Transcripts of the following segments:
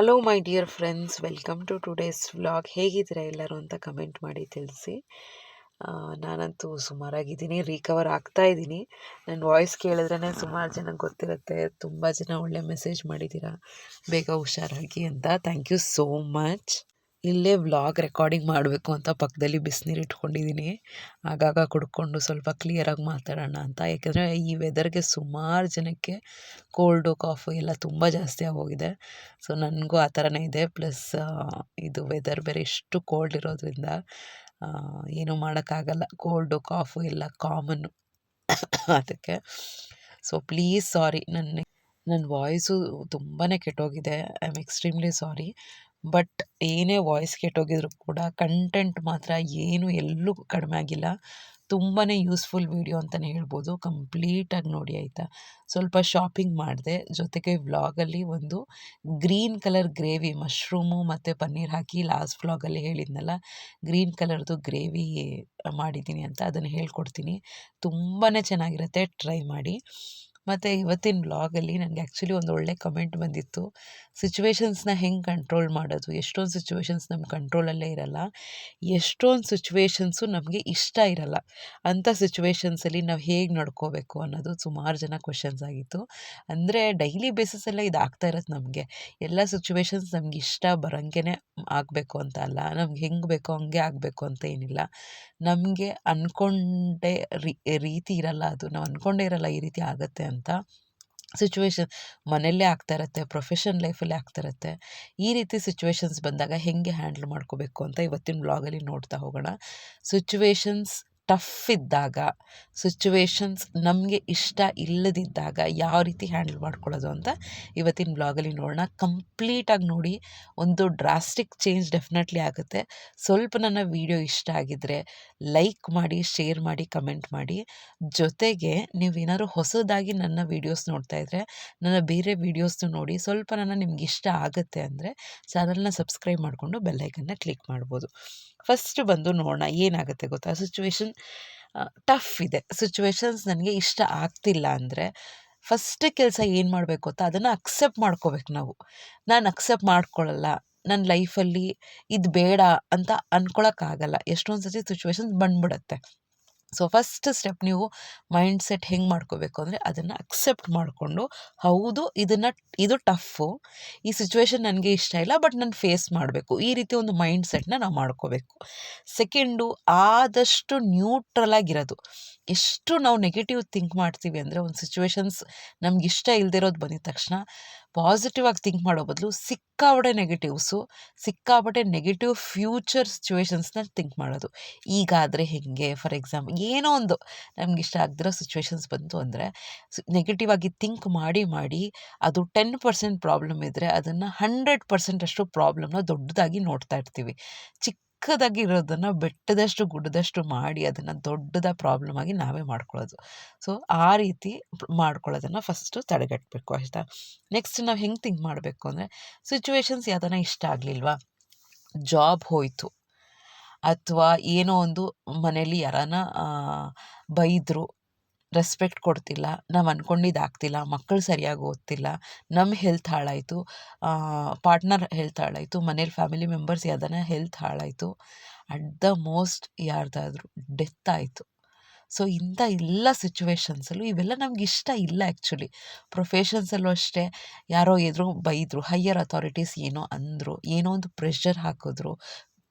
Hello my dear friends welcome to today's vlog ಹೇಗಿದ್ದೀರಾ ಎಲ್ಲರೂ ಅಂತ ಕಮೆಂಟ್ ಮಾಡಿ ತಿಳಿಸಿ. ನಾನಂತೂ ಸುಮಾರಾಗಿದ್ದೀನಿ. ರಿಕವರ್ ಆಗ್ತಾ ಇದ್ದೀನಿ. ನನ್ನ ವಾಯ್ಸ್ ಕೇಳಿದ್ರೇ ಸುಮಾರು ಜನ ಗೊತ್ತಿರುತ್ತೆ. ತುಂಬ ಜನ ಒಳ್ಳೆ ಮೆಸೇಜ್ ಮಾಡಿದ್ದೀರಾ. ಬೇಗ ಹುಷಾರಾಗಿ ಅಂತ. ಥ್ಯಾಂಕ್ ಯು ಸೋ ಮಚ್ ಇಲ್ಲೇ ವ್ಲಾಗ್ ರೆಕಾರ್ಡಿಂಗ್ ಮಾಡಬೇಕು ಅಂತ ಪಕ್ಕದಲ್ಲಿ ಬಿಸಿನೀರು ಇಟ್ಕೊಂಡಿದ್ದೀನಿ ಆಗಾಗ ಕುಡ್ಕೊಂಡು ಸ್ವಲ್ಪ ಕ್ಲಿಯರಾಗಿ ಮಾತಾಡೋಣ ಅಂತ. ಯಾಕೆಂದರೆ ಈ ವೆದರ್ಗೆ ಸುಮಾರು ಜನಕ್ಕೆ ಕೋಲ್ಡು ಕಾಫು ಎಲ್ಲ ತುಂಬ ಜಾಸ್ತಿ ಆಗೋಗಿದೆ. ಸೊ ನನಗೂ ಆ ಥರನೇ ಇದೆ. ಪ್ಲಸ್ ಇದು ವೆದರ್ ಬೇರೆ ಎಷ್ಟು ಕೋಲ್ಡ್ ಇರೋದ್ರಿಂದ ಏನೂ ಮಾಡೋಕ್ಕಾಗಲ್ಲ. ಕೋಲ್ಡು ಕಾಫು ಎಲ್ಲ ಕಾಮನ್ನು ಅದಕ್ಕೆ. ಸೊ ಪ್ಲೀಸ್ ಸಾರಿ ನನ್ನ ನನ್ನ ವಾಯ್ಸು ತುಂಬಾ ಕೆಟ್ಟೋಗಿದೆ. I am extremely sorry but ಏನೇ ವಾಯ್ಸ್ ಕೆಟ್ಟೋಗಿದ್ರು ಕೂಡ ಕಂಟೆಂಟ್ ಮಾತ್ರ ಏನು ಎಲ್ಲೂ ಕಡಿಮೆ ಆಗಿಲ್ಲ. ತುಂಬಾ ಯೂಸ್ಫುಲ್ ವೀಡಿಯೋ ಅಂತಲೇ ಹೇಳ್ಬೋದು. ಕಂಪ್ಲೀಟಾಗಿ ನೋಡಿ ಆಯಿತಾ? ಸ್ವಲ್ಪ ಶಾಪಿಂಗ್ ಮಾಡಿದೆ. ಜೊತೆಗೆ ವ್ಲಾಗಲ್ಲಿ ಒಂದು ಗ್ರೀನ್ ಕಲರ್ ಗ್ರೇವಿ, ಮಶ್ರೂಮು ಮತ್ತು ಪನ್ನೀರ್ ಹಾಕಿ ಲಾಸ್ಟ್ ವ್ಲಾಗಲ್ಲಿ ಹೇಳಿದ್ನಲ್ಲ, ಗ್ರೀನ್ ಕಲರ್ದು ಗ್ರೇವಿ ಮಾಡಿದ್ದೀನಿ ಅಂತ ಅದನ್ನು ಹೇಳ್ಕೊಡ್ತೀನಿ. ತುಂಬಾ ಚೆನ್ನಾಗಿರುತ್ತೆ. ಟ್ರೈ ಮಾಡಿ. ಮತ್ತು ಇವತ್ತಿನ ವ್ಲಾಗಲ್ಲಿ ನನಗೆ ಆ್ಯಕ್ಚುಲಿ ಒಂದು ಒಳ್ಳೆ ಕಮೆಂಟ್ ಬಂದಿತ್ತು. ಸಿಚುವೇಶನ್ಸ್ನ ಹೆಂಗೆ ಕಂಟ್ರೋಲ್ ಮಾಡೋದು? ಎಷ್ಟೊಂದು ಸಿಚುವೇಶನ್ಸ್ ನಮ್ಮ ಕಂಟ್ರೋಲಲ್ಲೇ ಇರಲ್ಲ. ಎಷ್ಟೊಂದು ಸಿಚುವೇಶನ್ಸು ನಮಗೆ ಇಷ್ಟ ಇರಲ್ಲ. ಅಂಥ ಸಿಚುವೇಶನ್ಸಲ್ಲಿ ನಾವು ಹೇಗೆ ನಡ್ಕೋಬೇಕು ಅನ್ನೋದು ಸುಮಾರು ಜನ ಕ್ವಶನ್ಸ್ ಆಗಿತ್ತು. ಅಂದರೆ ಡೈಲಿ ಬೇಸಿಸಲ್ಲೇ ಇದು ಆಗ್ತಾ ಇರೋದು ನಮಗೆ. ಎಲ್ಲ ಸಿಚುವೇಶನ್ಸ್ ನಮ್ಗೆ ಇಷ್ಟ ಬರೋಂಗೆ ಆಗಬೇಕು ಅಂತ ಅಲ್ಲ. ನಮ್ಗೆ ಹೆಂಗೆ ಬೇಕೋ ಹಂಗೆ ಆಗಬೇಕು ಅಂತ ಏನಿಲ್ಲ. ನಮಗೆ ಅಂದ್ಕೊಂಡೇ ರೀತಿ ಇರಲ್ಲ ಅದು. ನಾವು ಅಂದ್ಕೊಂಡೇ ಇರಲ್ಲ ಈ ರೀತಿ ಆಗುತ್ತೆ ಅಂತ. ಸಿಚುವೇಶನ್ ಮನೆಯಲ್ಲೇ ಆಗ್ತಾ ಇರುತ್ತೆ ಪ್ರೊಫೆಷನ್ ಲೈಫಲ್ಲೇ ಆಗ್ತಾ ಇರುತ್ತೆ. ಈ ರೀತಿ ಸಿಚುವೇಶನ್ಸ್ ಬಂದಾಗ ಹೇಗೆ ಹ್ಯಾಂಡ್ಲ್ ಮಾಡ್ಕೋಬೇಕು ಅಂತ ಇವತ್ತಿನ ಬ್ಲಾಗಲ್ಲಿ ನೋಡ್ತಾ ಹೋಗೋಣ. ಸಿಚುವೇಶನ್ಸ್ ಟಫ್ ಇದ್ದಾಗ ಸಿಚುವೇಶನ್ಸ್ ನಮಗೆ ಇಷ್ಟ ಇಲ್ಲದಿದ್ದಾಗ ಯಾವ ರೀತಿ ಹ್ಯಾಂಡಲ್ ಮಾಡ್ಕೊಳ್ಳೋದು ಅಂತ ಇವತ್ತಿನ ಬ್ಲಾಗಲ್ಲಿ ನೋಡೋಣ. ಕಂಪ್ಲೀಟಾಗಿ ನೋಡಿ, ಒಂದು ಡ್ರಾಸ್ಟಿಕ್ ಚೇಂಜ್ ಡೆಫಿನೆಟ್ಲಿ ಆಗುತ್ತೆ. ಸ್ವಲ್ಪ ನನ್ನ ವೀಡಿಯೋ ಇಷ್ಟ ಆಗಿದ್ದರೆ ಲೈಕ್ ಮಾಡಿ ಶೇರ್ ಮಾಡಿ ಕಮೆಂಟ್ ಮಾಡಿ. ಜೊತೆಗೆ ನೀವೇನಾದ್ರು ಹೊಸದಾಗಿ ನನ್ನ ವೀಡಿಯೋಸ್ ನೋಡ್ತಾ ಇದ್ದರೆ ನನ್ನ ಬೇರೆ ವೀಡಿಯೋಸ್ನು ನೋಡಿ ಸ್ವಲ್ಪ ನನ್ನ ನಿಮ್ಗೆ ಇಷ್ಟ ಆಗುತ್ತೆ ಅಂದರೆ ಚಾನಲ್ನ ಸಬ್ಸ್ಕ್ರೈಬ್ ಮಾಡಿಕೊಂಡು ಬೆಲ್ಲೈಕನ್ನ ಕ್ಲಿಕ್ ಮಾಡ್ಬೋದು. ಫಸ್ಟ್ ಬಂದು ನೋಡೋಣ, ಏನಾಗುತ್ತೆ ಗೊತ್ತಾ? ಸಿಚುವೇಶನ್ ಟಫ್ ಇದೆ. ಸಿಚುವೇಶನ್ಸ್ ನನಗೆ ಇಷ್ಟ ಆಗ್ತಿಲ್ಲ ಅಂದರೆ ಫಸ್ಟ್ ಕೆಲಸ ಏನು ಮಾಡಬೇಕು ಗೊತ್ತಾ? ಅದನ್ನು ಅಕ್ಸೆಪ್ಟ್ ಮಾಡ್ಕೋಬೇಕು ನಾವು. ನಾನು ಅಕ್ಸೆಪ್ಟ್ ಮಾಡ್ಕೊಳ್ಳಲ್ಲ ನನ್ನ ಲೈಫಲ್ಲಿ ಇದು ಬೇಡ ಅಂತ ಅಂದ್ಕೊಳಕ್ಕಾಗಲ್ಲ ಎಷ್ಟೊಂದು ಸತಿ ಸಿಚುವೇಶನ್ಸ್ ಬಂದ್ಬಿಡುತ್ತೆ. ಸೊ ಫಸ್ಟ್ ಸ್ಟೆಪ್ ನೀವು ಮೈಂಡ್ ಸೆಟ್ ಹೆಂಗೆ ಮಾಡ್ಕೋಬೇಕು ಅಂದರೆ ಅದನ್ನು ಅಕ್ಸೆಪ್ಟ್ ಮಾಡಿಕೊಂಡು, ಹೌದು, ಇದನ್ನು, ಇದು ಟಫು ಈ ಸಿಚುವೇಶನ್ ನನಗೆ ಇಷ್ಟ ಇಲ್ಲ ಬಟ್ ನಾನು ಫೇಸ್ ಮಾಡಬೇಕು. ಈ ರೀತಿ ಒಂದು ಮೈಂಡ್ ಸೆಟ್ನ ನಾವು ಮಾಡ್ಕೋಬೇಕು. ಸೆಕೆಂಡು ಆದಷ್ಟು ನ್ಯೂಟ್ರಲ್ ಆಗಿರೋದು. ಎಷ್ಟು ನಾವು ನೆಗೆಟಿವ್ ಥಿಂಕ್ ಮಾಡ್ತೀವಿ ಅಂದರೆ ಒಂದು ಸಿಚುವೇಶನ್ಸ್ ನಮ್ಗೆ ಇಷ್ಟ ಇಲ್ಲದಿರೋದು ಬಂದಿದ ತಕ್ಷಣ ಪಾಸಿಟಿವ್ ಆಗಿ ಥಿಂಕ್ ಮಾಡೋ ಬದಲು ಸಿಕ್ಕಾಪಟ್ಟೆ ನೆಗೆಟಿವ್ಸು ಸಿಕ್ಕಾಪಟ್ಟೆ ನೆಗೆಟಿವ್ ಫ್ಯೂಚರ್ ಸಿಚುವೇಶನ್ಸ್ನ ಥಿಂಕ್ ಮಾಡೋದು. ಈಗಾದರೆ ಹೇಗೆ? ಫಾರ್ ಎಕ್ಸಾಂಪಲ್ ಏನೋ ಒಂದು ನಮ್ಗೆ ಇಷ್ಟ ಆಗದಿರೋ ಸಿಚುವೇಶನ್ಸ್ ಬಂತು ಅಂದರೆ ನೆಗೆಟಿವ್ ಆಗಿ ಥಿಂಕ್ ಮಾಡಿ ಮಾಡಿ ಅದು ಟೆನ್ ಪರ್ಸೆಂಟ್ ಪ್ರಾಬ್ಲಮ್ ಇದ್ದರೆ ಅದನ್ನು ಹಂಡ್ರೆಡ್ ಪರ್ಸೆಂಟ್ ಅಷ್ಟು ಪ್ರಾಬ್ಲಮ್ನ ದೊಡ್ಡದಾಗಿ ನೋಡ್ತಾ ಇರ್ತೀವಿ. ಚಿಕ್ಕದಾಗಿ ಇರೋದನ್ನು ಬೆಟ್ಟದಷ್ಟು, ಗುಡ್ಡದಷ್ಟು ಮಾಡಿ ಅದನ್ನು ದೊಡ್ಡದ ಪ್ರಾಬ್ಲಮ್ ಆಗಿ ನಾವೇ ಮಾಡ್ಕೊಳ್ಳೋದು. ಸೊ ಆ ರೀತಿ ಮಾಡ್ಕೊಳ್ಳೋದನ್ನು ಫಸ್ಟು ತಡೆಗಟ್ಟಬೇಕು ಆಯಿತಾ? ನೆಕ್ಸ್ಟ್ ನಾವು ಹೆಂಗೆ ಥಿಂಕ್ ಮಾಡಬೇಕು ಅಂದರೆ ಸಿಚುವೇಶನ್ಸ್ ಯಾವ್ದಾನ ಇಷ್ಟ ಆಗಲಿಲ್ವಾ? ಜಾಬ್ ಹೋಯಿತು. ಅಥವಾ ಏನೋ ಒಂದು ಮನೇಲಿ ಯಾರಾನ ಬೈದರು ರೆಸ್ಪೆಕ್ಟ್ ಕೊಡ್ತಿಲ್ಲ, ನಾವು ಅಂದ್ಕೊಂಡಿದ್ದು ಆಗ್ತಿಲ್ಲ ಮಕ್ಕಳು ಸರಿಯಾಗಿ ಓದ್ತಿಲ್ಲ ನಮ್ಮ ಹೆಲ್ತ್ ಹಾಳಾಯಿತು ಪಾರ್ಟ್ನರ್ ಹೆಲ್ತ್ ಹಾಳಾಯಿತು, ಮನೇಲಿ ಫ್ಯಾಮಿಲಿ ಮೆಂಬರ್ಸ್ ಯಾವ್ದಾನ ಹೆಲ್ತ್ ಹಾಳಾಯಿತು ಅಟ್ ದ ಮೋಸ್ಟ್ ಯಾರ್ದಾದ್ರೂ ಡೆತ್ ಆಯಿತು. ಸೊ ಇಂಥ ಎಲ್ಲ ಸಿಚುವೇಶನ್ಸಲ್ಲೂ ಇವೆಲ್ಲ ನಮ್ಗೆ ಇಷ್ಟ ಇಲ್ಲ ಆ್ಯಕ್ಚುಲಿ ಪ್ರೊಫೆಷನ್ಸಲ್ಲೂ ಅಷ್ಟೇ, ಯಾರೋ ಎದುರು ಬೈದರು ಹೈಯರ್ ಅಥಾರಿಟೀಸ್ ಏನೋ ಅಂದರು, ಏನೋ ಒಂದು ಪ್ರೆಷರ್ ಹಾಕಿದ್ರು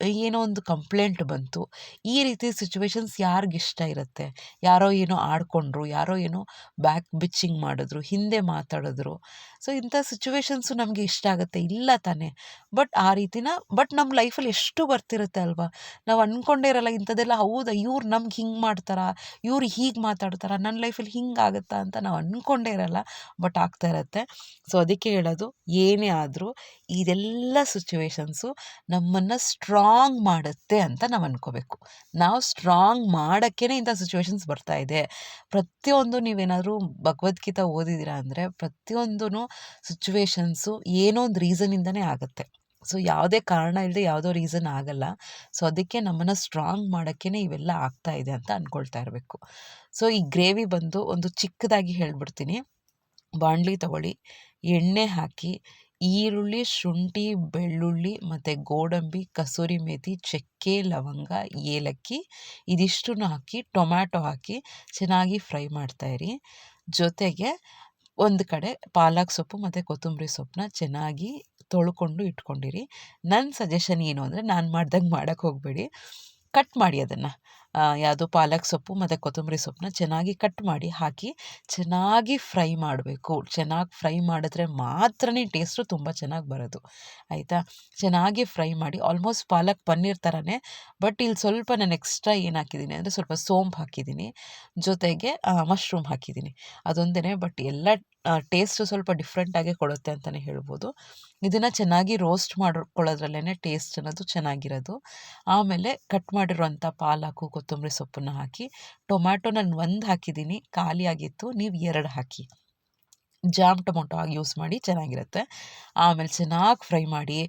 ಏನೋ ಒಂದು ಕಂಪ್ಲೇಂಟ್ ಬಂತು. ಈ ರೀತಿ ಸಿಚುವೇಶನ್ಸ್ ಯಾರಿಗಿಷ್ಟ ಇರುತ್ತೆ? ಯಾರೋ ಏನೋ ಆಡ್ಕೊಂಡ್ರು, ಯಾರೋ ಏನೋ ಬ್ಯಾಕ್ ಬಿಚ್ಚಿಂಗ್ ಮಾಡಿದ್ರು, ಹಿಂದೆ ಮಾತಾಡಿದ್ರು. ಸೊ, ಇಂಥ ಸಿಚುವೇಶನ್ಸು ನಮಗೆ ಇಷ್ಟ ಆಗುತ್ತೆ. ಇಲ್ಲ ತಾನೇ. ಬಟ್ ಆ ರೀತಿನ, ಬಟ್ ನಮ್ಮ ಲೈಫಲ್ಲಿ ಎಷ್ಟು ಬರ್ತಿರುತ್ತೆ ಅಲ್ವಾ? ನಾವು ಅಂದ್ಕೊಂಡೇ ಇರಲ್ಲ, ಇಂಥದ್ದೆಲ್ಲ ಹೌದಾ? ಇವ್ರು ನಮ್ಗೆ ಹಿಂಗೆ ಮಾಡ್ತಾರಾ? ಇವ್ರು ಹೀಗೆ ಮಾತಾಡ್ತಾರಾ? ನನ್ನ ಲೈಫಲ್ಲಿ ಹಿಂಗೆ ಆಗುತ್ತಾ ಅಂತ ನಾವು ಅಂದ್ಕೊಂಡೇ ಇರಲ್ಲ, ಬಟ್ ಆಗ್ತಾ ಇರುತ್ತೆ. ಸೊ, ಅದಕ್ಕೆ ಹೇಳೋದು, ಏನೇ ಆದರೂ ಇದೆಲ್ಲ ಸಿಚುವೇಶನ್ಸು ನಮ್ಮನ್ನು ಸ್ಟ್ರಾಂಗ್ ಮಾಡುತ್ತೆ ಅಂತ ನಾವು ಅಂದ್ಕೋಬೇಕು ನಾವು ಸ್ಟ್ರಾಂಗ್ ಮಾಡೋಕ್ಕೇ ಇಂಥ ಸಿಚುವೇಶನ್ಸ್ ಬರ್ತಾ ಇದೆ. ಪ್ರತಿಯೊಂದು ನೀವೇನಾದರೂ ಭಗವದ್ಗೀತಾ ಓದಿದ್ದೀರಾ ಅಂದರೆ ಪ್ರತಿಯೊಂದೂ ಸಿಚುವೇಶನ್ಸು ಏನೋ ಒಂದು ರೀಸನಿಂದನೇ ಆಗುತ್ತೆ. ಸೊ, ಯಾವುದೇ ಕಾರಣ ಇಲ್ಲದೆ ಯಾವುದೋ ರೀಸನ್ ಆಗಲ್ಲ. ಸೊ, ಅದಕ್ಕೆ ನಮ್ಮನ್ನು ಸ್ಟ್ರಾಂಗ್ ಮಾಡೋಕ್ಕೇ ಇವೆಲ್ಲ ಆಗ್ತಾ ಇದೆ ಅಂತ ಅಂದ್ಕೊಳ್ತಾ ಇರಬೇಕು. ಸೊ, ಈ ಗ್ರೇವಿ ಬಂದು ಒಂದು ಚಿಕ್ಕದಾಗಿ ಹೇಳ್ಬಿಡ್ತೀನಿ. ಬಾಣಲಿ ತಗೊಳ್ಳಿ, ಎಣ್ಣೆ ಹಾಕಿ, ಈರುಳ್ಳಿ, ಶುಂಠಿ, ಬೆಳ್ಳುಳ್ಳಿ ಮತ್ತು ಗೋಡಂಬಿ, ಕಸೂರಿ ಮೇತಿ, ಚಕ್ಕೆ, ಲವಂಗ, ಏಲಕ್ಕಿ ಇದಿಷ್ಟನ್ನು ಹಾಕಿ, ಟೊಮ್ಯಾಟೊ ಹಾಕಿ ಚೆನ್ನಾಗಿ ಫ್ರೈ ಮಾಡ್ತಾಯಿರಿ ಜೊತೆಗೆ ಒಂದು ಕಡೆ ಪಾಲಕ್ ಸೊಪ್ಪು ಮತ್ತು ಕೊತ್ತಂಬರಿ ಸೊಪ್ಪನ್ನ ಚೆನ್ನಾಗಿ ತೊಳ್ಕೊಂಡು ಇಟ್ಕೊಂಡಿರಿ. ನನ್ನ ಸಜೆಷನ್ ಏನು ಅಂದರೆ ನಾನು ಮಾಡ್ದಂಗೆ ಮಾಡೋಕ್ಕೆ ಹೋಗಬೇಡಿ. ಕಟ್ ಮಾಡಿ ಅದನ್ನು. ಯಾವುದು ಪಾಲಕ್ ಸೊಪ್ಪು ಮತ್ತು ಕೊತ್ತಂಬರಿ ಸೊಪ್ಪನ್ನ ಚೆನ್ನಾಗಿ ಕಟ್ ಮಾಡಿ ಹಾಕಿ ಚೆನ್ನಾಗಿ ಫ್ರೈ ಮಾಡಬೇಕು. ಚೆನ್ನಾಗಿ ಫ್ರೈ ಮಾಡಿದ್ರೆ ಮಾತ್ರನೇ ಟೇಸ್ಟು ತುಂಬ ಚೆನ್ನಾಗಿ ಬರೋದು. ಆಯಿತಾ? ಚೆನ್ನಾಗಿ ಫ್ರೈ ಮಾಡಿ ಆಲ್ಮೋಸ್ಟ್ ಪಾಲಕ್ ಪನ್ನೀರ್ ಥರನೇ ಬಟ್ ಇಲ್ಲಿ ಸ್ವಲ್ಪ ನಾನು ಎಕ್ಸ್ಟ್ರಾ ಏನು ಹಾಕಿದ್ದೀನಿ ಅಂದರೆ ಸ್ವಲ್ಪ ಸೋಂಪು ಹಾಕಿದ್ದೀನಿ ಜೊತೆಗೆ ಮಶ್ರೂಮ್ ಹಾಕಿದ್ದೀನಿ ಅದೊಂದೇ ಬಟ್ ಎಲ್ಲ ಟೇಸ್ಟು ಸ್ವಲ್ಪ ಡಿಫ್ರೆಂಟಾಗೇ ಕೊಡುತ್ತೆ ಅಂತಲೇ ಹೇಳ್ಬೋದು. ಇದನ್ನು ಚೆನ್ನಾಗಿ ರೋಸ್ಟ್ ಮಾಡ್ಕೊಳ್ಳೋದ್ರಲ್ಲೇ ಟೇಸ್ಟ್ ಅನ್ನೋದು ಚೆನ್ನಾಗಿರೋದು. ಆಮೇಲೆ ಕಟ್ ಮಾಡಿರುವಂಥ ಪಾಲಕು, ಕೊತ್ತಂಬರಿ ಸೊಪ್ಪನ್ನು ಹಾಕಿ ಟೊಮ್ಯಾಟೊ ನಾನು ಒಂದು ಹಾಕಿದ್ದೀನಿ ಖಾಲಿಯಾಗಿತ್ತು ನೀವು ಎರಡು ಹಾಕಿ. ಜಾಮ್ ಟೊಮೊಟೊ ಆಗಿ ಯೂಸ್ ಮಾಡಿ ಚೆನ್ನಾಗಿರುತ್ತೆ. ಆಮೇಲೆ ಚೆನ್ನಾಗಿ ಫ್ರೈ ಮಾಡಿ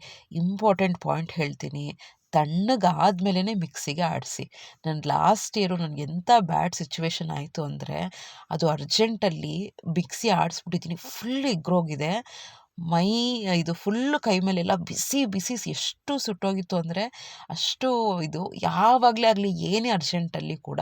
ಇಂಪಾರ್ಟೆಂಟ್ ಪಾಯಿಂಟ್ ಹೇಳ್ತೀನಿ. ತಣ್ಣಗಾದ್ಮೇಲೆ ಮಿಕ್ಸಿಗೆ ಆಡಿಸಿ. ನಾನು ಲಾಸ್ಟ್ ಇಯರು ನನಗೆ ಎಂಥ ಬ್ಯಾಡ್ ಸಿಚುವೇಶನ್ ಆಯಿತು ಅಂದರೆ, ಅದು ಅರ್ಜೆಂಟಲ್ಲಿ ಮಿಕ್ಸಿ ಆಡಿಸ್ಬಿಟ್ಟಿದ್ದೀನಿ. ಫುಲ್ ಎಗ್ರೋಗಿದೆ. ಮೈ, ಇದು ಫುಲ್ಲು ಕೈ ಮೇಲೆಲ್ಲ ಬಿಸಿ ಬಿಸಿ ಎಷ್ಟು ಸುಟ್ಟೋಗಿತ್ತು ಅಂದರೆ, ಅಷ್ಟು ಇದು ಯಾವಾಗಲೇ ಆಗಲಿ ಏನೇ ಅರ್ಜೆಂಟಲ್ಲಿ ಕೂಡ